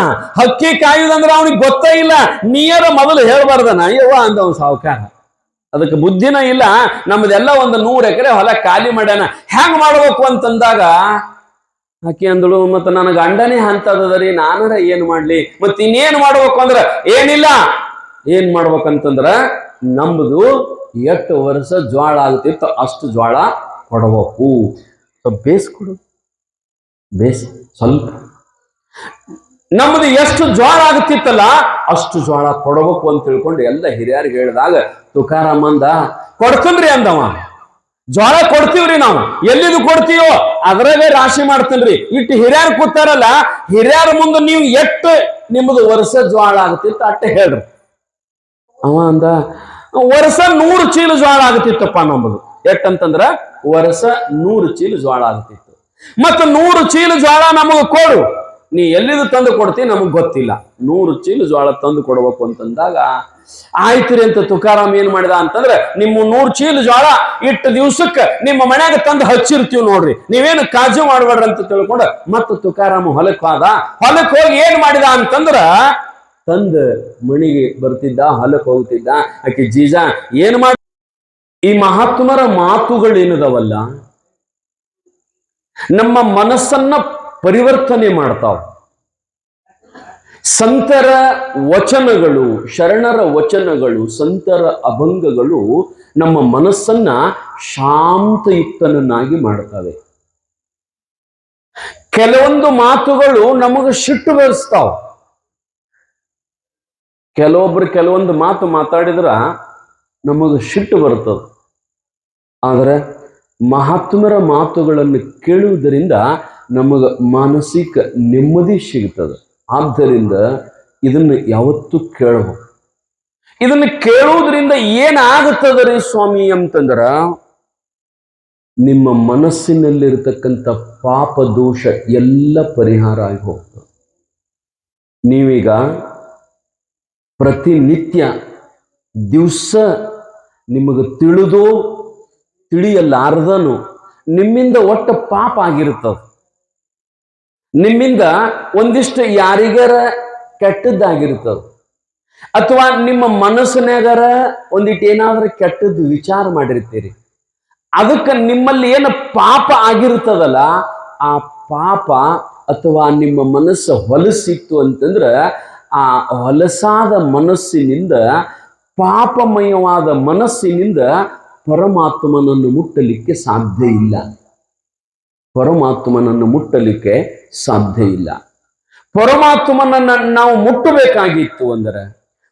ಹಕ್ಕಿ ಕಾಯುದಂದ್ರ ಅವನಿಗೆ ಗೊತ್ತೇ ಇಲ್ಲ. ನೀಯರ ಮೊದಲು ಹೇಳ್ಬಾರ್ದನ. ಅಯ್ಯವ ಅಂತ ಅವ್ನ ಸಾವುಕಾರ. ಅದಕ್ಕೆ ಬುದ್ಧಿನ ಇಲ್ಲ. ನಮ್ದೆಲ್ಲ ಒಂದು ನೂರು ಎಕರೆ ಹೊಲ ಖಾಲಿ ಮಾಡ್ಯಾನ. ಹೆಂಗ್ ಮಾಡ್ಬೇಕು ಅಂತಂದಾಗ, ಆಕೆ ಅಂದಳು, ಮತ್ತ ನನ್ನ ಗಂಡನೇ ಹಂತದದರಿ ನಾನರ ಏನ್ ಮಾಡ್ಲಿ? ಮತ್ ಇನ್ನೇನ್ ಮಾಡ್ಬೇಕು ಅಂದ್ರ ಏನಿಲ್ಲ. ಏನ್ ಮಾಡ್ಬೇಕಂತಂದ್ರ, ನಮ್ದು ಎಷ್ಟು ವರ್ಷ ಜ್ವಾಳ ಆಗ್ತಿತ್ತು ಅಷ್ಟು ಜ್ವಾಳ ಕೊಡಬೇಕು. ಸ್ವಲ್ಪ ಬೇಸ್ ಸ್ವಲ್ಪ. ನಮ್ಮದು ಎಷ್ಟು ಜ್ವಾರ ಆಗುತ್ತಿತ್ತಲ್ಲ ಅಷ್ಟು ಜ್ವಾರ ಕೊಡಬೇಕು ಅಂತ ತಿಳ್ಕೊಂಡು ಎಲ್ಲ ಹಿರಿಯರಿಗೆ ಹೇಳಿದಾಗ, ತುಕಾರಾಮ್ ಅಂದ, ಕೊಡ್ತೀನ್ರಿ ಅಂದವ. ಜ್ವಾರ ಕೊಡ್ತೀವ್ರಿ ನಾವು. ಎಲ್ಲಿದು ಕೊಡ್ತೀವೋ ಅದರಾಗೆ ರಾಶಿ ಮಾಡ್ತೀನ್ರಿ. ಇಟ್ಟು ಹಿರಿಯರ್ ಕೂತಾರಲ್ಲ, ಹಿರಿಯರ ಮುಂದೆ ನೀವು ಎಷ್ಟು ನಿಮ್ದು ವರ್ಷ ಜ್ವಾಳ ಆಗುತ್ತಿತ್ತು ಅಟ್ಟೆ ಹೇಳ್ರಿ. ಅವ ಅಂದ, ವರ್ಷ ನೂರು ಚೀಲ ಜ್ವಾಳ ಆಗುತ್ತಿತ್ತಪ್ಪ ನಮ್ಮದು ಎಟ್ಟಂತಂದ್ರ, ವರ್ಷ ನೂರು ಚೀಲ ಜ್ವಾಳ ಆಗ್ತಿತ್ತು. ಮತ್ತು ನೂರು ಚೀಲ ಜ್ವಾಳ ನಮಗ ಕೊಡು. ನೀ ಎಲ್ಲಿದು ತಂದು ಕೊಡ್ತಿ ನಮಗ್ ಗೊತ್ತಿಲ್ಲ. ನೂರು ಚೀಲ ಜ್ವಾಳ ತಂದು ಕೊಡ್ಬೇಕು ಅಂತಂದಾಗ ಆಯ್ತ್ರಿ ಅಂತ ತುಕಾರಾಮ್ ಏನ್ ಮಾಡಿದ ಅಂತಂದ್ರೆ, ನಿಮ್ಮ ನೂರು ಚೀಲ ಜ್ವಾಳ ಇಟ್ಟು ದಿವ್ಸಕ್ಕೆ ನಿಮ್ಮ ಮನ್ಯಾಗ ತಂದು ಹಚ್ಚಿರ್ತೀವಿ ನೋಡ್ರಿ. ನೀವೇನು ಕಾಜು ಮಾಡ್ಬೇಡ್ರಿ ಅಂತ ತಿಳ್ಕೊಂಡು ಮತ್ತೆ ತುಕಾರಾಮ್ ಹೊಲಕ್ ಹೋದ. ಹೊಲಕ್ ಹೋಗಿ ಏನ್ ಮಾಡಿದ ಅಂತಂದ್ರ, ತಂದ ಮಣಿಗೆ ಬರ್ತಿದ್ದ, ಹೊಲಕ್ ಹೋಗ್ತಿದ್ದ. ಆಕೆ, ಜೀಜಾ, ಏನ್ ಮಾಡಿ ಈ ಮಹಾತ್ಮರ ಮಾತುಗಳೇನದವಲ್ಲ ನಮ್ಮ ಮನಸ್ಸನ್ನ ಪರಿವರ್ತನೆ ಮಾಡ್ತಾವ. ಸಂತರ ವಚನಗಳು, ಶರಣರ ವಚನಗಳು, ಸಂತರ ಅಭಂಗಗಳು ನಮ್ಮ ಮನಸ್ಸನ್ನ ಶಾಂತಯುಕ್ತನನ್ನಾಗಿ ಮಾಡ್ತವೆ. ಕೆಲವೊಂದು ಮಾತುಗಳು ನಮಗೆ ಸಿಟ್ಟು ಬೆಳೆಸ್ತಾವ ಕೆಲವೊಬ್ರು ಕೆಲವೊಂದು ಮಾತು ಮಾತಾಡಿದ್ರ ನಮಗೆ ಸಿಟ್ಟು ಬರ್ತದ. ಆದರೆ ಮಹಾತ್ಮರ ಮಾತುಗಳನ್ನು ಕೇಳುವುದರಿಂದ ನಮಗೆ ಮಾನಸಿಕ ನೆಮ್ಮದಿ ಸಿಗುತ್ತದೆ. ಆದ್ದರಿಂದ ಇದನ್ನು ಯಾವತ್ತೂ ಕೇಳಬಹುದು ಇದನ್ನು ಕೇಳುವುದರಿಂದ ಏನಾಗುತ್ತದೆ ರೀ ಸ್ವಾಮಿ ಅಂತಂದ್ರ, ನಿಮ್ಮ ಮನಸ್ಸಿನಲ್ಲಿರತಕ್ಕಂಥ ಪಾಪ ದೋಷ ಎಲ್ಲ ಪರಿಹಾರ ಆಗಿ ಹೋಗ್ತದೆ. ನೀವೀಗ ಪ್ರತಿನಿತ್ಯ ದಿವಸ ನಿಮಗೆ ತಿಳಿದು ತಿಳಿಯಲಾರ್ದನು. ನಿಮ್ಮಿಂದ ಒಟ್ಟು ಪಾಪ ಆಗಿರುತ್ತದೆ. ನಿಮ್ಮಿಂದ ಒಂದಿಷ್ಟು ಯಾರಿಗಾರ ಕೆಟ್ಟದ್ದಾಗಿರುತ್ತದೆ. ಅಥವಾ ನಿಮ್ಮ ಮನಸ್ಸಿನಾಗರ ಒಂದಿಟ್ಟು ಏನಾದ್ರೂ ಕೆಟ್ಟದ್ದು ವಿಚಾರ ಮಾಡಿರ್ತೀರಿ ಅದಕ್ಕೆ ನಿಮ್ಮಲ್ಲಿ ಏನು ಪಾಪ ಆಗಿರ್ತದಲ್ಲ ಆ ಪಾಪ ಅಥವಾ ನಿಮ್ಮ ಮನಸ್ಸು ಹೊಲಸಿತ್ತು ಅಂತಂದ್ರ, ಆ ಹೊಲಸಾದ ಮನಸ್ಸಿನಿಂದ, ಪಾಪಮಯವಾದ ಮನಸ್ಸಿನಿಂದ ಪರಮಾತ್ಮನನ್ನು ಮುಟ್ಟಲಿಕ್ಕೆ ಸಾಧ್ಯ ಇಲ್ಲ. ಪರಮಾತ್ಮನನ್ನು ಮುಟ್ಟಲಿಕ್ಕೆ ಸಾಧ್ಯ ಇಲ್ಲ. ಪರಮಾತ್ಮನನ್ನ ನಾವು ಮುಟ್ಟಬೇಕಾಗಿತ್ತು ಅಂದರೆ,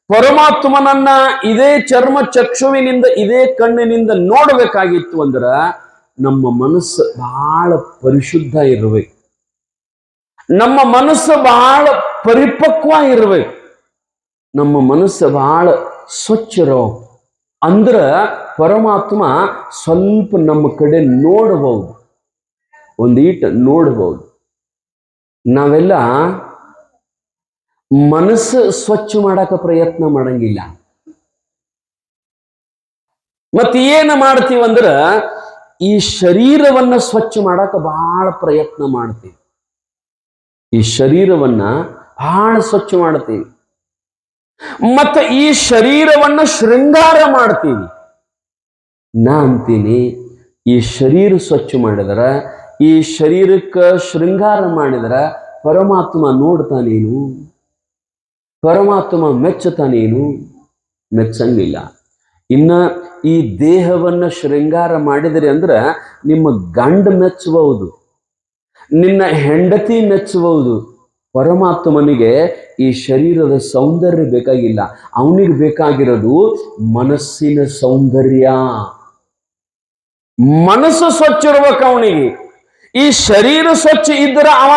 ಪರಮಾತ್ಮನನ್ನ ಇದೇ ಚರ್ಮ ಚಕ್ಷುವಿನಿಂದ, ಇದೇ ಕಣ್ಣಿನಿಂದ ನೋಡಬೇಕಾಗಿತ್ತು ಅಂದ್ರ, ನಮ್ಮ ಮನಸ್ಸು ಬಹಳ ಪರಿಶುದ್ಧ ಇರಬೇಕು. ನಮ್ಮ ಮನಸ್ಸು ಬಹಳ ಪರಿಪಕ್ವ ಇರಬೇಕು. ನಮ್ಮ ಮನಸ್ಸು ಬಹಳ ಸ್ವಚ್ಛ ಅಂದ್ರ ಪರಮಾತ್ಮ ಸ್ವಲ್ಪ ನಮ್ಮ ಕಡೆ ನೋಡಬಹುದು ಒಂದೀಟ ನೋಡಬಹುದು ನಾವೆಲ್ಲ ಮನಸ್ಸು ಸ್ವಚ್ಛ ಮಾಡಕ ಪ್ರಯತ್ನ ಮಾಡಂಗಿಲ್ಲ. ಮತ್ತೆ ಏನು ಮಾಡ್ತೀವಂದ್ರ ಈ ಶರೀರವನ್ನ ಸ್ವಚ್ಛ ಮಾಡಕ ಬಹಳ ಪ್ರಯತ್ನ ಮಾಡ್ತೀವಿ. ಈ ಶರೀರವನ್ನ ಬಹಳ ಸ್ವಚ್ಛ ಮಾಡ್ತೀವಿ. ಮತ್ತೆ ಈ ಶರೀರವನ್ನು ಶೃಂಗಾರ ಮಾಡ್ತೀವಿ. ನಾ ಅಂತೀನಿ, ಈ ಶರೀರ ಸ್ವಚ್ಛ ಮಾಡಿದ್ರ, ಈ ಶರೀರಕ್ಕೆ ಶೃಂಗಾರ ಮಾಡಿದ್ರ ಪರಮಾತ್ಮ ನೋಡ್ತಾನೇನು ಪರಮಾತ್ಮ ಮೆಚ್ಚತಾನೇನು ಮೆಚ್ಚಂಗಿಲ್ಲ. ಇನ್ನ ಈ ದೇಹವನ್ನ ಶೃಂಗಾರ ಮಾಡಿದ್ರಿ ಅಂದ್ರ ನಿಮ್ಮ ಗಂಡ ಮೆಚ್ಚಬಹುದು, ನಿನ್ನ ಹೆಂಡತಿ ಮೆಚ್ಚಬಹುದು ಪರಮಾತ್ಮನಿಗೆ ಈ ಶರೀರದ ಸೌಂದರ್ಯ ಬೇಕಾಗಿಲ್ಲ. ಅವನಿಗೆ ಬೇಕಾಗಿರೋದು ಮನಸ್ಸಿನ ಸೌಂದರ್ಯ. ಮನಸ್ಸು ಸ್ವಚ್ಛ ಇರ್ಬೇಕು ಅವನಿಗೆ. ಈ ಶರೀರ ಸ್ವಚ್ಛ ಇದ್ರೆ ಅವ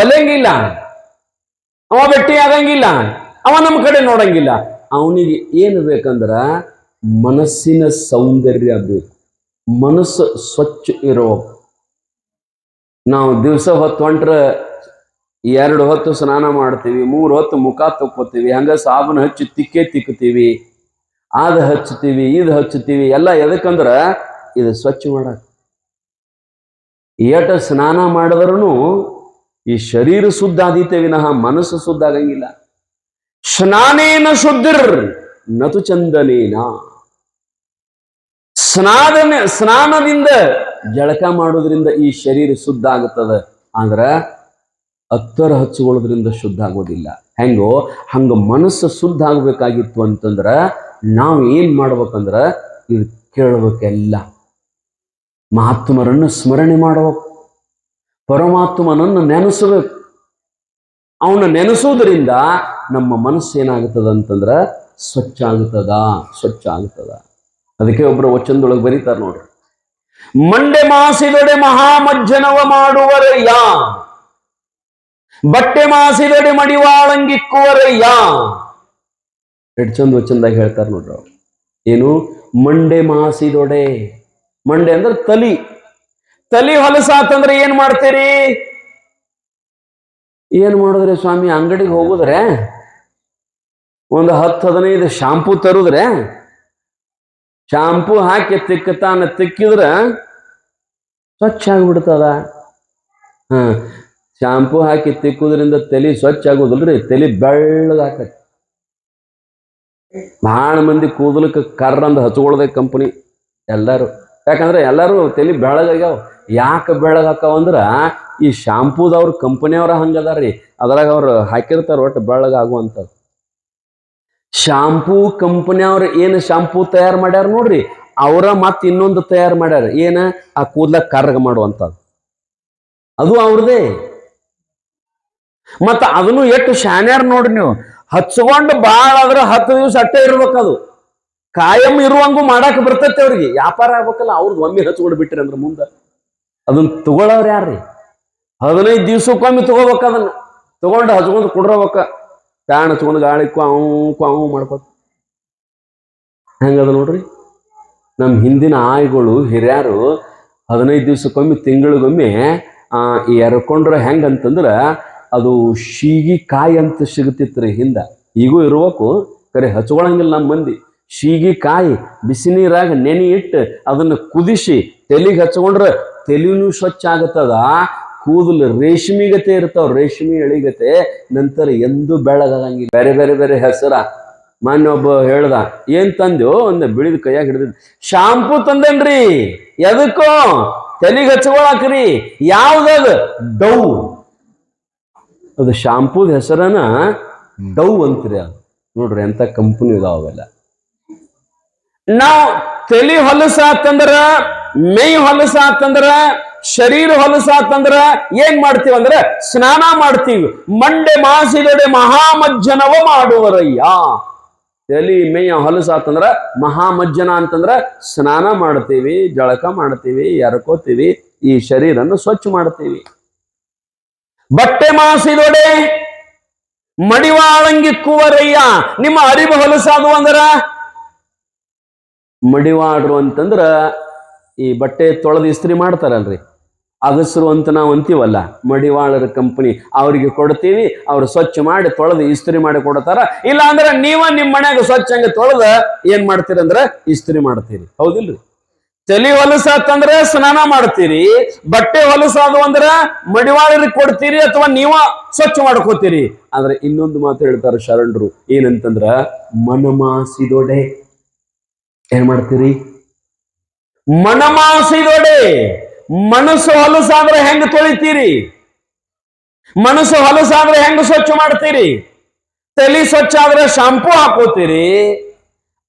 ಒಲೆಂಗಿಲ್ಲ ಅವ ಬೆಟ್ಟಿ ಆಗಂಗಿಲ್ಲ ಅವ ನಮ್ಮ ಕಡೆ ನೋಡಂಗಿಲ್ಲ. ಅವನಿಗೆ ಏನು ಬೇಕಂದ್ರ ಮನಸ್ಸಿನ ಸೌಂದರ್ಯ ಬೇಕು. ಮನಸ್ಸು ಸ್ವಚ್ಛ ಇರೋ ನಾವು ದಿವಸ ಹೊತ್ತು ಹೊಂಟ್ರ ಎರಡು ಹೊತ್ತು ಸ್ನಾನ ಮಾಡ್ತೀವಿ, ಮೂರು ಹೊತ್ತು ಮುಖ ತಕ್ಕೋತೀವಿ, ಹಂಗ ಸಾಬೂನು ಹಚ್ಚಿ ತಿಕ್ಕೇ ತಿಕ್ಕತೀವಿ ಆದ ಹಚ್ಚುತ್ತೀವಿ, ಇದು ಹಚ್ಚತೀವಿ ಎಲ್ಲ ಎದಕ್ಕಂದ್ರ ಇದು ಸ್ವಚ್ಛ ಮಾಡಕ್ ಏಟ ಸ್ನಾನ ಮಾಡಿದ್ರೂ ಈ ಶರೀರ ಶುದ್ಧ ಆದೀತೆ ವಿನಃ ಮನಸ್ಸು ಶುದ್ಧ ಆಗಂಗಿಲ್ಲ. ಸ್ನಾನೇನ ಶುದ್ಧಿರ್ ನತು ಚಂದನೇನ. ಸ್ನಾನ ಸ್ನಾನದಿಂದ ಜಳಕ ಮಾಡೋದ್ರಿಂದ ಈ ಶರೀರ ಶುದ್ಧ ಆಗುತ್ತದೆ ಆದ್ರ ಅತ್ತರ ಹಚ್ಕೊಳ್ಳೋದ್ರಿಂದ ಶುದ್ಧ ಆಗೋದಿಲ್ಲ. ಹೆಂಗೋ, ಹಂಗ ಮನಸ್ಸು ಶುದ್ಧ ಆಗ್ಬೇಕಾಗಿತ್ತು ಅಂತಂದ್ರ ನಾವು ಏನ್ ಮಾಡ್ಬೇಕಂದ್ರ ಇದು ಕೇಳಬೇಕೆಲ್ಲ. ಮಹಾತ್ಮರನ್ನು ಸ್ಮರಣೆ ಮಾಡಬೇಕು. ಪರಮಾತ್ಮನನ್ನು ನೆನೆಸಬೇಕು. ಅವನ ನೆನೆಸೋದ್ರಿಂದ ನಮ್ಮ ಮನಸ್ಸು ಏನಾಗುತ್ತದ ಅಂತಂದ್ರ ಸ್ವಚ್ಛ ಆಗುತ್ತದ ಸ್ವಚ್ಛ ಆಗುತ್ತದ ಅದಕ್ಕೆ ಒಬ್ಬರು ವಚನದೊಳಗೆ ಬರೀತಾರೆ ನೋಡ್ರಿ. ಮಂಡೆ ಮಾಸಿದೊಡೆ ಮಹಾಮಜ್ಜನವ ಮಾಡುವರಯ್ಯ ಬಟ್ಟೆ ಮಾಸಿದಡೆ ಮಡಿವಾಳಂಗಿಕ್ಕುವರಯ್ಯ ಎಷ್ಟು ಚಂದ ಚಂದಾಗಿ ಹೇಳ್ತಾರೆ ನೋಡ್ರಿ ಏನು? ಮಂಡೆ ಮಾಸಿದೊಡೆ. ಮಂಡೆ ಅಂದ್ರೆ ತಲಿ. ತಲಿ ಹೊಲಸಾತಂದ್ರೆ ಏನ್ ಮಾಡ್ತೀರಿ? ಏನ್ ಮಾಡಿದ್ರಿ ಸ್ವಾಮಿ? ಅಂಗಡಿಗೆ ಹೋಗುದ್ರೆ ಒಂದು ಹತ್ತು ಹದಿನೈದು ಶಾಂಪೂ ತರುದ್ರೆ, ಶಾಂಪೂ ಹಾಕಿ ತಿಕ್ಕತಾನ ತಿಕ್ಕಿದ್ರ ಸ್ವಚ್ಛ ಆಗ್ಬಿಡ್ತದ ಹಾ. ಶಾಂಪೂ ಹಾಕಿ ತಿಕ್ಕುದ್ರಿಂದ ತಲೆ ಸ್ವಚ್ಛ ಆಗೋದಿಲ್ರಿ ತಲೆ ಹಾಕತ್ತೆ ಭಾಳ ಮಂದಿ ಕೂದಲಕ್ಕೆ ಕರ್ರಂದು ಹಚ್ಕೊಳ್ದೆ ಕಂಪನಿ ಎಲ್ಲರೂ. ಯಾಕಂದ್ರೆ ಎಲ್ಲರೂ ತಲೆ ಬೆಳಗಾಗ್ಯಾವ ಯಾಕೆ ಬೆಳಗಾಕವ ಅಂದ್ರ ಈ ಶಾಂಪೂದವ್ರ ಕಂಪನಿಯವ್ರ ಹಂಗದಾರ್ರಿ ಅದ್ರಾಗ ಅವ್ರು ಹಾಕಿರ್ತಾರ ಒಟ್ಟು ಬೆಳಗಾಗುವಂಥದ್ದು ಶಾಂಪೂ ಕಂಪನಿಯವ್ರು ಏನು ಶಾಂಪೂ ತಯಾರು ಮಾಡ್ಯಾರ ನೋಡ್ರಿ? ಅವರ ಮತ್ತೆ ಇನ್ನೊಂದು ತಯಾರು ಮಾಡ್ಯಾರ. ಏನ? ಆ ಕೂದಲ ಕರ್ಗ ಮಾಡುವಂಥದ್ದು ಅದು ಅವ್ರದೇ. ಮತ್ತ ಅದನ್ನು ಎಷ್ಟು ಶಾನ್ಯಾರ ನೋಡ್ರಿ ನೀವು. ಹಚ್ಕೊಂಡು ಭಾಳ ಆದ್ರೆ ಹತ್ತು ದಿವಸ ಅಟ್ಟೆ ಇರ್ಬೇಕದು ಕಾಯಂ ಇರುವಂಗೂ ಮಾಡಾಕ ಬರ್ತೈತೆ ಅವ್ರಿಗೆ. ವ್ಯಾಪಾರ ಆಗ್ಬೇಕಲ್ಲ ಅವ್ರದ್ದು ಒಮ್ಮೆ ಹಚ್ಕೊಂಡು ಬಿಟ್ರಿ ಅಂದ್ರೆ ಮುಂದೆ. ಅದನ್ನ ತಗೊಳ್ಳೋರು ಯಾರ್ರಿ? ಹದಿನೈದು ದಿವ್ಸಕ್ಕೊಮ್ಮೆ ತಗೋಬೇಕು ಅದನ್ನ. ತಗೊಂಡು ಹಚ್ಕೊಂಡು ಕುಡ್ರಬೇಕ. ಫ್ಯಾನ್ ಹಚ್ಕೊಂಡು ಗಾಳಿ ಕ್ವಾವು ಕ್ವಾವು ಮಾಡ್ಕೋತ. ಹೆಂಗದ ನೋಡ್ರಿ? ನಮ್ಮ ಹಿಂದಿನ ಆಯ್ಗಳು, ಹಿರಿಯರು ಹದಿನೈದು ದಿವ್ಸಕ್ಕೊಮ್ಮೆ, ತಿಂಗಳಿಗೊಮ್ಮೆ, ಆ ಎರ್ಕೊಂಡ್ರೆ ಹೆಂಗಂತಂದ್ರ ಅದು ಶೀಗಿ ಕಾಯಿ ಅಂತ ಸಿಗುತ್ತಿತ್ತು ರೀ ಹಿಂದೆ. ಈಗೂ ಇರ್ಬೇಕು. ಕರೆ ಹಚ್ಕೊಳಂಗಿಲ್ಲ ನಮ್ಮ ಮಂದಿ. ಶೀಗಿ ಕಾಯಿ ಬಿಸಿ ನೀರಾಗ ನೆನೆ ಇಟ್ಟು ಅದನ್ನು ಕುದಿಸಿ ತೆಲಿಗೆ ಹಚ್ಕೊಂಡ್ರೆ ತೆಲಿನೂ ಸ್ವಚ್ಛ ಆಗತ್ತದ. ಕೂದಲು ರೇಷ್ಮಿಗತೆ ಇರ್ತಾವ, ರೇಷ್ಮಿ ಎಳಿಗತೆ ನಂತರ ಎಂದೂ ಬೆಳಗಾಗಂಗಿಲ್ಲ ಬೇರೆ ಬೇರೆ ಬೇರೆ ಹೆಸರ. ಮೊನ್ನೆ ಒಬ್ಬ ಹೇಳ್ದ, ಏನ್ ತಂದು ಒಂದು ಬಿಳಿದ ಕೈಯಾಗ ಹಿಡಿದಿದ್, ಶಾಂಪೂ ಅದು ಶಾಂಪೂದ ಹೆಸರನ ಡೌ ಅಂತೀರಿ ಅದು. ನೋಡ್ರಿ ಎಂತ ಕಂಪನಿ ಇದಾವ ಅವೆಲ್ಲ. ನಾವು ತಲಿ ಹೊಲಸಾತಂದ್ರ ಮೈ ಹೊಲಸಾತಂದ್ರ ಶರೀರ ಹೊಲಸಾತಂದ್ರ ಏನ್ ಮಾಡ್ತೀವಿ ಅಂದ್ರೆ ಸ್ನಾನ ಮಾಡ್ತೀವಿ. ಮಂಡೆ ಮಾಸಿದಡೆ ಮಹಾಮಜ್ಜನವ ಮಾಡುವರಯ್ಯ. ತಲಿ ಮೇಯ ಹೊಲಸಾತಂದ್ರ ಮಹಾಮಜ್ಜನ ಅಂತಂದ್ರ ಸ್ನಾನ ಮಾಡ್ತೀವಿ, ಜಳಕ ಮಾಡ್ತೀವಿ, ಎರಕೋತೀವಿ, ಈ ಶರೀರನ್ನು ಸ್ವಚ್ಛ ಮಾಡ್ತೀವಿ. ಬಟ್ಟೆ ಮಾಸಿದೊಡೆ, ಮಡಿವಾಳಂಗಿ ಕುವರಯ್ಯ, ನಿಮ್ಮ ಅರಿವು ಹೊಲಸಾದು ಅಂದ್ರ? ಮಡಿವಾಡ್ರು ಅಂತಂದ್ರ ಈ ಬಟ್ಟೆ ತೊಳೆದು ಇಸ್ತ್ರಿ ಮಾಡ್ತಾರಲ್ರಿ. ಅಗಸರು ಅಂತ ನಾವು ಅಂತೀವಲ್ಲ, ಮಡಿವಾಳರ ಕಂಪನಿ ಅವರಿಗೆ ಕೊಡ್ತೀವಿ, ಅವ್ರು ಸ್ವಚ್ಛ ಮಾಡಿ ತೊಳೆದು ಇಸ್ತ್ರಿ ಮಾಡಿ ಕೊಡ್ತಾರ. ಇಲ್ಲ ಅಂದ್ರೆ ನೀವ ನಿಮ್ಮ ಮನ್ಯಾಗ ಸ್ವಚ್ಛ ಹಂಗೆ ತೊಳೆದ ಏನ್ ಮಾಡ್ತೀರಂದ್ರ? ಇಸ್ತ್ರಿ ಮಾಡ್ತೀರಿ. ಹೌದಿಲ್ರಿ? ತಲಿ ಹೊಲಸಾತಂದ್ರ ಸ್ನಾನ ಮಾಡ್ತೀರಿ, ಬಟ್ಟೆ ಹೊಲಸಾದು ಅಂದ್ರ ಮಡಿವಾಳರಿಗೆ ಕೊಡ್ತೀರಿ ಅಥವಾ ನೀವ ಸ್ವಚ್ಛ ಮಾಡ್ಕೋತೀರಿ. ಆದ್ರೆ ಇನ್ನೊಂದು ಮಾತು ಹೇಳ್ತಾರೆ ಶರಣರು, ಏನಂತಂದ್ರ ಮನಮಾಸಿದೊಡೆ ಏನ್ ಮಾಡ್ತೀರಿ? ಮನಮಾಸಿದೊಡೆ ಮನಸ್ಸು ಹೊಲಸಾದ್ರೆ ಹೆಂಗ್ ತೊಳಿತೀರಿ? ಮನಸ್ಸು ಹೊಲಸಾದ್ರೆ ಹೆಂಗ್ ಸ್ವಚ್ಛ ಮಾಡ್ತೀರಿ? ತಲಿ ಸ್ವಚ್ಛ ಆದ್ರೆ ಶಾಂಪೂ ಹಾಕೋತೀರಿ,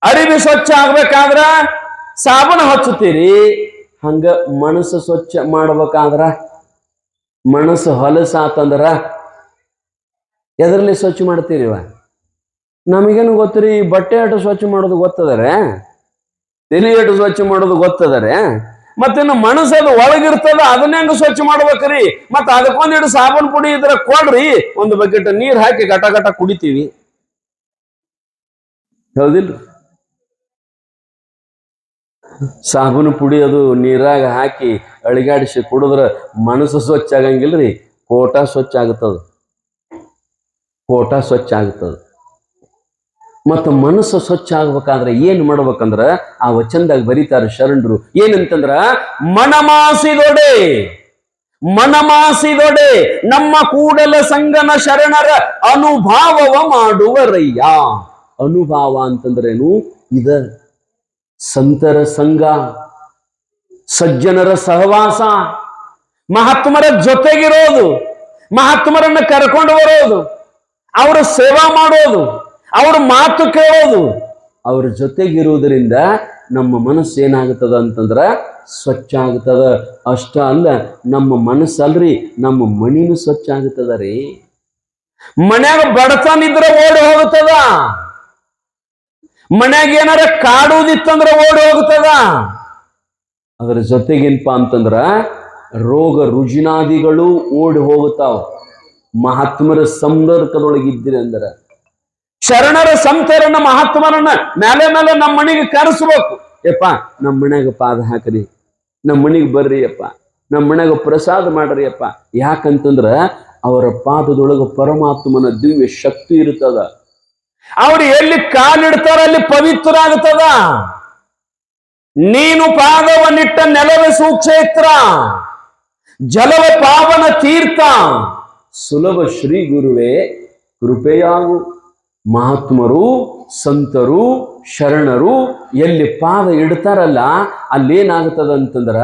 ಅರಿವಿ ಸ್ವಚ್ಛ ಆಗ್ಬೇಕಾದ್ರ ಸಾಬೂನು ಹಚ್ಚುತ್ತೀರಿ? ಹಂಗ ಮನಸ್ಸು ಸ್ವಚ್ಛ ಮಾಡ್ಬೇಕಾದ್ರ, ಮನಸ್ಸು ಹೊಲಸಾತಂದ್ರ ಎದರಲ್ಲಿ ಸ್ವಚ್ಛ ಮಾಡ್ತೀರಿವ ನಮಗೇನು ಗೊತ್ತ್ರಿ ಬಟ್ಟೆ ಅಟ್ಟು ಸ್ವಚ್ಛ ಮಾಡೋದು ಗೊತ್ತದರೆ? ತಲೆ ಅಟು ಸ್ವಚ್ಛ ಮಾಡೋದು ಗೊತ್ತದರೆ? ಮತ್ತಿನ್ನು ಅದು ಒಳಗಿರ್ತದ, ಅದನ್ನ ಹೆಂಗ ಸ್ವಚ್ಛ ಮಾಡ್ಬೇಕ್ರಿ. ಮತ್ತ ಅದಕ್ಕೊಂದೆರಡು ಸಾಬೂನ್ ಪುಡಿ ಇದ್ರ ಕೊಡ್ರಿ, ಒಂದು ಬಕೆಟ್ ನೀರ್ ಹಾಕಿ ಗಟ ಗಟ ಕುಡಿತೀವಿ. ಹೌದಿಲ್ರಿ? ಸಾಬೂನು ಪುಡಿ ಅದು ನೀರಾಗ ಹಾಕಿ ಅಳಿಗಾಡಿಸಿ ಕುಡಿದ್ರ ಮನಸ್ಸು ಸ್ವಚ್ಛ ರೀ ಕೋಟ ಸ್ವಚ್ಛ ಆಗುತ್ತದ. ಕೋಟ ಸ್ವಚ್ಛ ಆಗುತ್ತದ. ಮತ್ತು ಮನಸ್ಸು ಸ್ವಚ್ಛ ಆಗ್ಬೇಕಾದ್ರೆ ಏನು ಮಾಡ್ಬೇಕಂದ್ರ ಆ ವಚನದಾಗ ಬರೀತಾರೆ ಶರಣರು. ಏನಂತಂದ್ರ ಮನಮಾಸಿದೊಡೆ ಮನಮಾಸಿದೊಡೆ ನಮ್ಮ ಕೂಡಲ ಸಂಗನ ಶರಣರ ಅನುಭಾವವ ಮಾಡುವರಯ್ಯ. ಅನುಭಾವ ಅಂತಂದ್ರೇನು? ಇದ ಸಂತರ ಸಂಘ, ಸಜ್ಜನರ ಸಹವಾಸ, ಮಹಾತ್ಮರ ಜೊತೆಗಿರೋದು, ಮಹಾತ್ಮರನ್ನ ಕರ್ಕೊಂಡು ಬರೋದು, ಅವರ ಸೇವಾ ಮಾಡೋದು, ಅವ್ರ ಮಾತು ಕೇಳೋದು, ಅವ್ರ ಜೊತೆಗಿರುವುದರಿಂದ ನಮ್ಮ ಮನಸ್ಸು ಏನಾಗುತ್ತದೆ ಅಂತಂದ್ರೆ ಸ್ವಚ್ಛ ಆಗ್ತದ ಅಷ್ಟ ಅಲ್ಲ, ನಮ್ಮ ಮನಸ್ಸಲ್ರಿ, ನಮ್ಮ ಮಣಿನೂ ಸ್ವಚ್ಛ ಆಗುತ್ತದ ರೀ. ಮನ್ಯಾಗ ಬಡತನ ಇದ್ರೆ ಓಡಿ ಹೋಗುತ್ತದ? ಮನ್ಯಾಗ ಏನಾರ ಕಾಡುವುದಿತ್ತಂದ್ರ ಓಡಿ ಹೋಗುತ್ತದ ಅದರ ಜೊತೆಗೇನಪ್ಪ ಅಂತಂದ್ರ ರೋಗ ರುಜಿನಾದಿಗಳು ಓಡಿ ಹೋಗುತ್ತಾವ. ಮಹಾತ್ಮರ ಸಂದರ್ಕದೊಳಗಿದ್ದೀರಿ ಅಂದ್ರ. ಶರಣರ ಸಂತರನ್ನ ಮಹಾತ್ಮರನ್ನ ಮೇಲೆ ಮೇಲೆ ನಮ್ಮ ಮನೆಗೆ ಕರೆಸ್ಬೇಕು. ಯಪ್ಪ, ನಮ್ಮ ಮನ್ಯಾಗ ಪಾದ ಹಾಕ್ರಿ. ನಮ್ಮ ಮನೆಗೆ ಬರ್ರಿ ಅಪ್ಪ ನಮ್ಮ ಮನ್ಯಾಗ ಪ್ರಸಾದ ಮಾಡ್ರಿ ಅಪ್ಪ ಯಾಕಂತಂದ್ರ ಅವರ ಪಾದದೊಳಗ ಪರಮಾತ್ಮನ ದಿವ್ಯ ಶಕ್ತಿ ಇರ್ತದ. ಅವ್ರು ಎಲ್ಲಿ ಕಾಲಿಡ್ತಾರ ಅಲ್ಲಿ ಪವಿತ್ರ ಆಗ್ತದ. ನೀನು ಪಾದವನ್ನಿಟ್ಟ ನೆಲದ ಸೂಕ್ಷೇತ್ರ. ಜಲವ ಪಾವನ ತೀರ್ಥ. ಸುಲಭ ಶ್ರೀ ಗುರುವೇ, ಕೃಪೆಯಾಗು. ಮಹಾತ್ಮರು, ಸಂತರು, ಶರಣರು ಎಲ್ಲಿ ಪಾದ ಇಡ್ತಾರಲ್ಲ ಅಲ್ಲೇನಾಗ್ತದ ಅಂತಂದ್ರ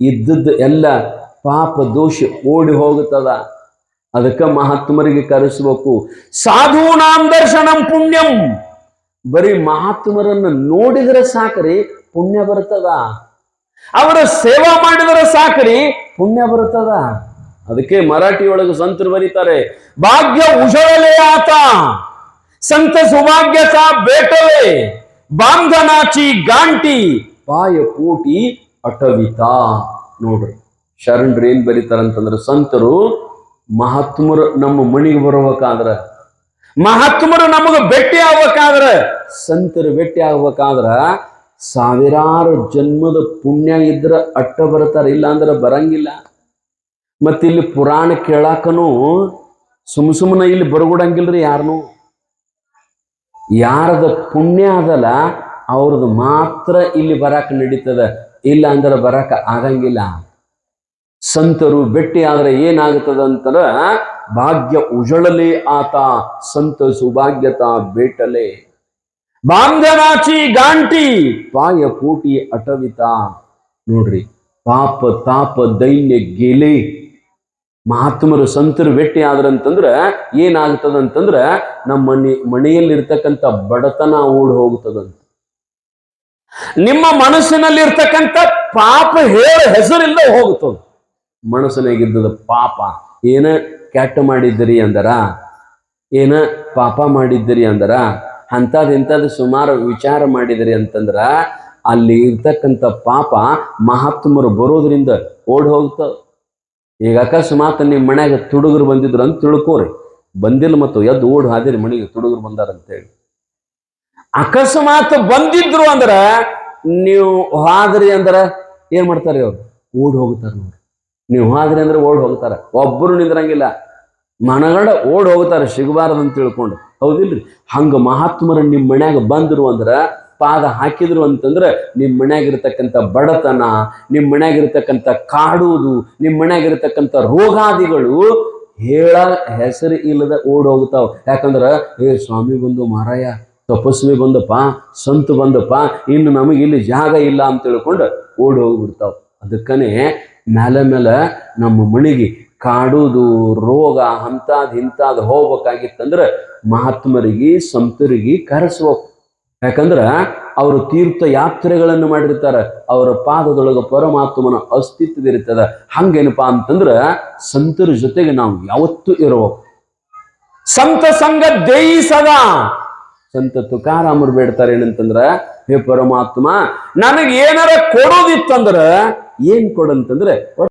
ಇದ್ದದ್ದು ಎಲ್ಲ ಪಾಪ ದೋಷ ಓಡಿ ಹೋಗುತ್ತದ ಅದಕ್ಕೆ ಮಹಾತ್ಮರಿಗೆ ಕರೆಸ್ಬೇಕು. ಸಾಧೂನಾಂ ದರ್ಶನಂ ಪುಣ್ಯಂ. ಬರೀ ಮಹಾತ್ಮರನ್ನ ನೋಡಿದ್ರೆ ಸಾಕ್ರಿ, ಪುಣ್ಯ ಬರ್ತದ. ಅವರ ಸೇವಾ ಮಾಡಿದರೆ ಸಾಕ್ರಿ, ಪುಣ್ಯ ಬರ್ತದ. ಅದಕ್ಕೆ ಮರಾಠಿ ಒಳಗೆ ಸಂತರು ಬರೀತಾರೆ, ಭಾಗ್ಯ ಉಷಳಲೇ ಆತ. ಸಂತ ಸುಭಾಗ್ಯತ ಬೇಟವೇ. ಬಾಂಧನಾಚಿ ಗಾಂಟಿ, ಪಾಯ ಪೂಟಿ ಅಟವಿತ. ನೋಡ್ರಿ, ಶರಣರು ಏನ್ ಬರೀತಾರಂತಂದ್ರೆ ಸಂತರು ಮಹಾತ್ಮರು ನಮ್ಮ ಮಣಿಗೆ ಬರ್ಬೇಕಾದ್ರ? ಮಹಾತ್ಮರು ನಮಗ ಭೇಟಿ ಆಗ್ಬೇಕಾದ್ರ? ಸಂತರು ಭೇಟಿ ಆಗ್ಬೇಕಾದ್ರ? ಸಾವಿರಾರು ಜನ್ಮದ ಪುಣ್ಯ ಇದ್ರ ಅಟ್ಟ ಬರ್ತಾರ, ಇಲ್ಲ ಅಂದ್ರೆ ಬರಂಗಿಲ್ಲ. ಮತ್ತಿಲ್ಲಿ ಪುರಾಣ ಕೇಳಾಕನು ಸುಮ್ ಸುಮ್ಮನೆ ಇಲ್ಲಿ ಬರಗುಡಂಗಿಲ್ರಿ ಯಾರನು. ಯಾರದ ಪುಣ್ಯ ಅದಲ್ಲ ಅವ್ರದ್ದು ಮಾತ್ರ ಇಲ್ಲಿ ಬರಾಕ ನಡೀತದ, ಇಲ್ಲ ಅಂದ್ರೆ ಬರಾಕ ಆಗಂಗಿಲ್ಲ. ಸಂತರು ಭೇಟಿ ಆದ್ರೆ ಏನಾಗುತ್ತದ ಅಂತರ ಭಾಗ್ಯ ಉಜಳಲೆ ಆತ, ಸಂತ ಸುಭಾಗ್ಯತ ಬೇಟಲೆ. ಬಾಂಧವಾಚಿ ಗಾಂಟಿ, ಪಾಯ ಕೋಟಿ ಅಟವಿತ. ನೋಡ್ರಿ, ಪಾಪ ತಾಪ ದೈನ್ಯ ಗೆಲೆ. ಮಹಾತ್ಮರು ಸಂತರು ಭೇಟಿ ಆದ್ರಂತಂದ್ರ ಏನಾಗ್ತದಂತಂದ್ರ ನಮ್ಮ ಮನೆ, ಮನೆಯಲ್ಲಿರ್ತಕ್ಕಂಥ ಬಡತನ ಓಡ್ ಹೋಗ್ತದಂತ ನಿಮ್ಮ ಮನಸ್ಸಿನಲ್ಲಿರ್ತಕ್ಕಂಥ ಪಾಪ ಹೇಳ ಹೆಸರಿಲ್ಲ ಹೋಗ್ತದ ಮನಸ್ಸಿನಾಗಿದ್ದದ ಪಾಪ. ಏನ ಕೆಟ್ಟ ಮಾಡಿದ್ದೀರಿ ಅಂದರ? ಏನ ಪಾಪ ಮಾಡಿದ್ದೀರಿ ಅಂದರ? ಅಂಥದ್ದು ಇಂಥದ್ದು ಸುಮಾರು ವಿಚಾರ ಮಾಡಿದಿರಿ ಅಂತಂದ್ರ, ಅಲ್ಲಿ ಇರ್ತಕ್ಕಂಥ ಪಾಪ ಮಹಾತ್ಮರು ಬರೋದ್ರಿಂದ ಓಡ್ ಹೋಗ್ತಾವ. ಈಗ ಅಕಸ್ಮಾತ್ ನಿಮ್ಮ ಮನ್ಯಾಗ ತುಡುಗರು ಬಂದಿದ್ರು ಅಂತ ತಿಳ್ಕೋರಿ. ಬಂದಿಲ್ಲ ಮತ್ತು ಎದ್ದು ಓಡ್ ಹಾದಿರಿ ಮನೆಗೆ ತುಡುಗರು ಬಂದಾರ ಅಂತೇಳಿ ಅಕಸ್ಮಾತ್ ಬಂದಿದ್ರು ಅಂದ್ರ, ನೀವು ಹಾದ್ರಿ ಅಂದ್ರ ಏನ್ ಮಾಡ್ತಾರೆ ಅವ್ರು? ಓಡ್ ಹೋಗ್ತಾರ ನೋಡ್ರಿ. ನೀವು ಹಾದ್ರಿ ಅಂದ್ರೆ ಓಡ್ ಹೋಗ್ತಾರೆ. ಒಬ್ಬರು ನಿಂದ್ರಂಗಿಲ್ಲ. ಮನಗಂಡ ಓಡ್ ಸಿಗಬಾರ್ದು ಅಂತ ತಿಳ್ಕೊಂಡು. ಹೌದಿಲ್ರಿ? ಹಂಗ ಮಹಾತ್ಮರ ನಿಮ್ಮ ಮನ್ಯಾಗ ಬಂದ್ರು ಅಂದ್ರೆ, ಪಾದ ಹಾಕಿದ್ರು ಅಂತಂದ್ರೆ ನಿಮ್ಮ ಮನ್ಯಾಗಿರ್ತಕ್ಕಂಥ ಬಡತನ ನಿಮ್ಮ ಮನ್ಯಾಗಿರ್ತಕ್ಕಂಥ ಕಾಡುವುದು ನಿಮ್ಮ ಮನ್ಯಾಗಿರ್ತಕ್ಕಂಥ ರೋಗಾದಿಗಳು ಹೇಳ ಹೆಸರು ಇಲ್ಲದ ಓಡ್ ಹೋಗ್ತಾವ. ಯಾಕಂದ್ರೆ, ಏ ಸ್ವಾಮಿ ಬಂದು ಮಾರಾಯ, ತಪಸ್ವಿ ಬಂದಪ್ಪ, ಸಂತ ಬಂದಪ್ಪ, ಇನ್ನು ನಮಗೆ ಇಲ್ಲಿ ಜಾಗ ಇಲ್ಲ ಅಂತ ತಿಳ್ಕೊಂಡು ಓಡ್ ಹೋಗ್ಬಿಡ್ತಾವ. ಅದಕ್ಕನೆ ಮೇಲೆ ಮೇಲೆ ನಮ್ಮ ಮಣಿಗೆ ಕಾಡುದು, ರೋಗ ಅಂತಾದ್ ಇಂತಾದ್ ಹೋಗ್ಬೇಕಾಗಿತ್ತಂದ್ರ ಮಹಾತ್ಮರಿಗೆ, ಸಂತರಿಗೆ ಕರೆಸ್ಬೇಕು ಯಾಕಂದ್ರ ಅವರು ತೀರ್ಥ ಯಾತ್ರೆಗಳನ್ನು ಮಾಡಿರ್ತಾರ, ಅವರ ಪಾದದೊಳಗ ಪರಮಾತ್ಮನ ಅಸ್ತಿತ್ವದಿರ್ತದ ಹಂಗೇನಪ್ಪಾ ಅಂತಂದ್ರ ಸಂತರ ಜೊತೆಗೆ ನಾವು ಯಾವತ್ತೂ ಇರೋ ಸಂತ ಸಂಘ ದೇಯಿಸದ ಸಂತ ತುಕಾರಾಮರು ಬೇಡ್ತಾರೆ ಏನಂತಂದ್ರ ಹೇ ಪರಮಾತ್ಮ ನನಗೆ ಏನಾರ ಕೊಡೋದಿತ್ತಂದ್ರ ಏನ್ ಕೊಡಂತಂದ್ರೆ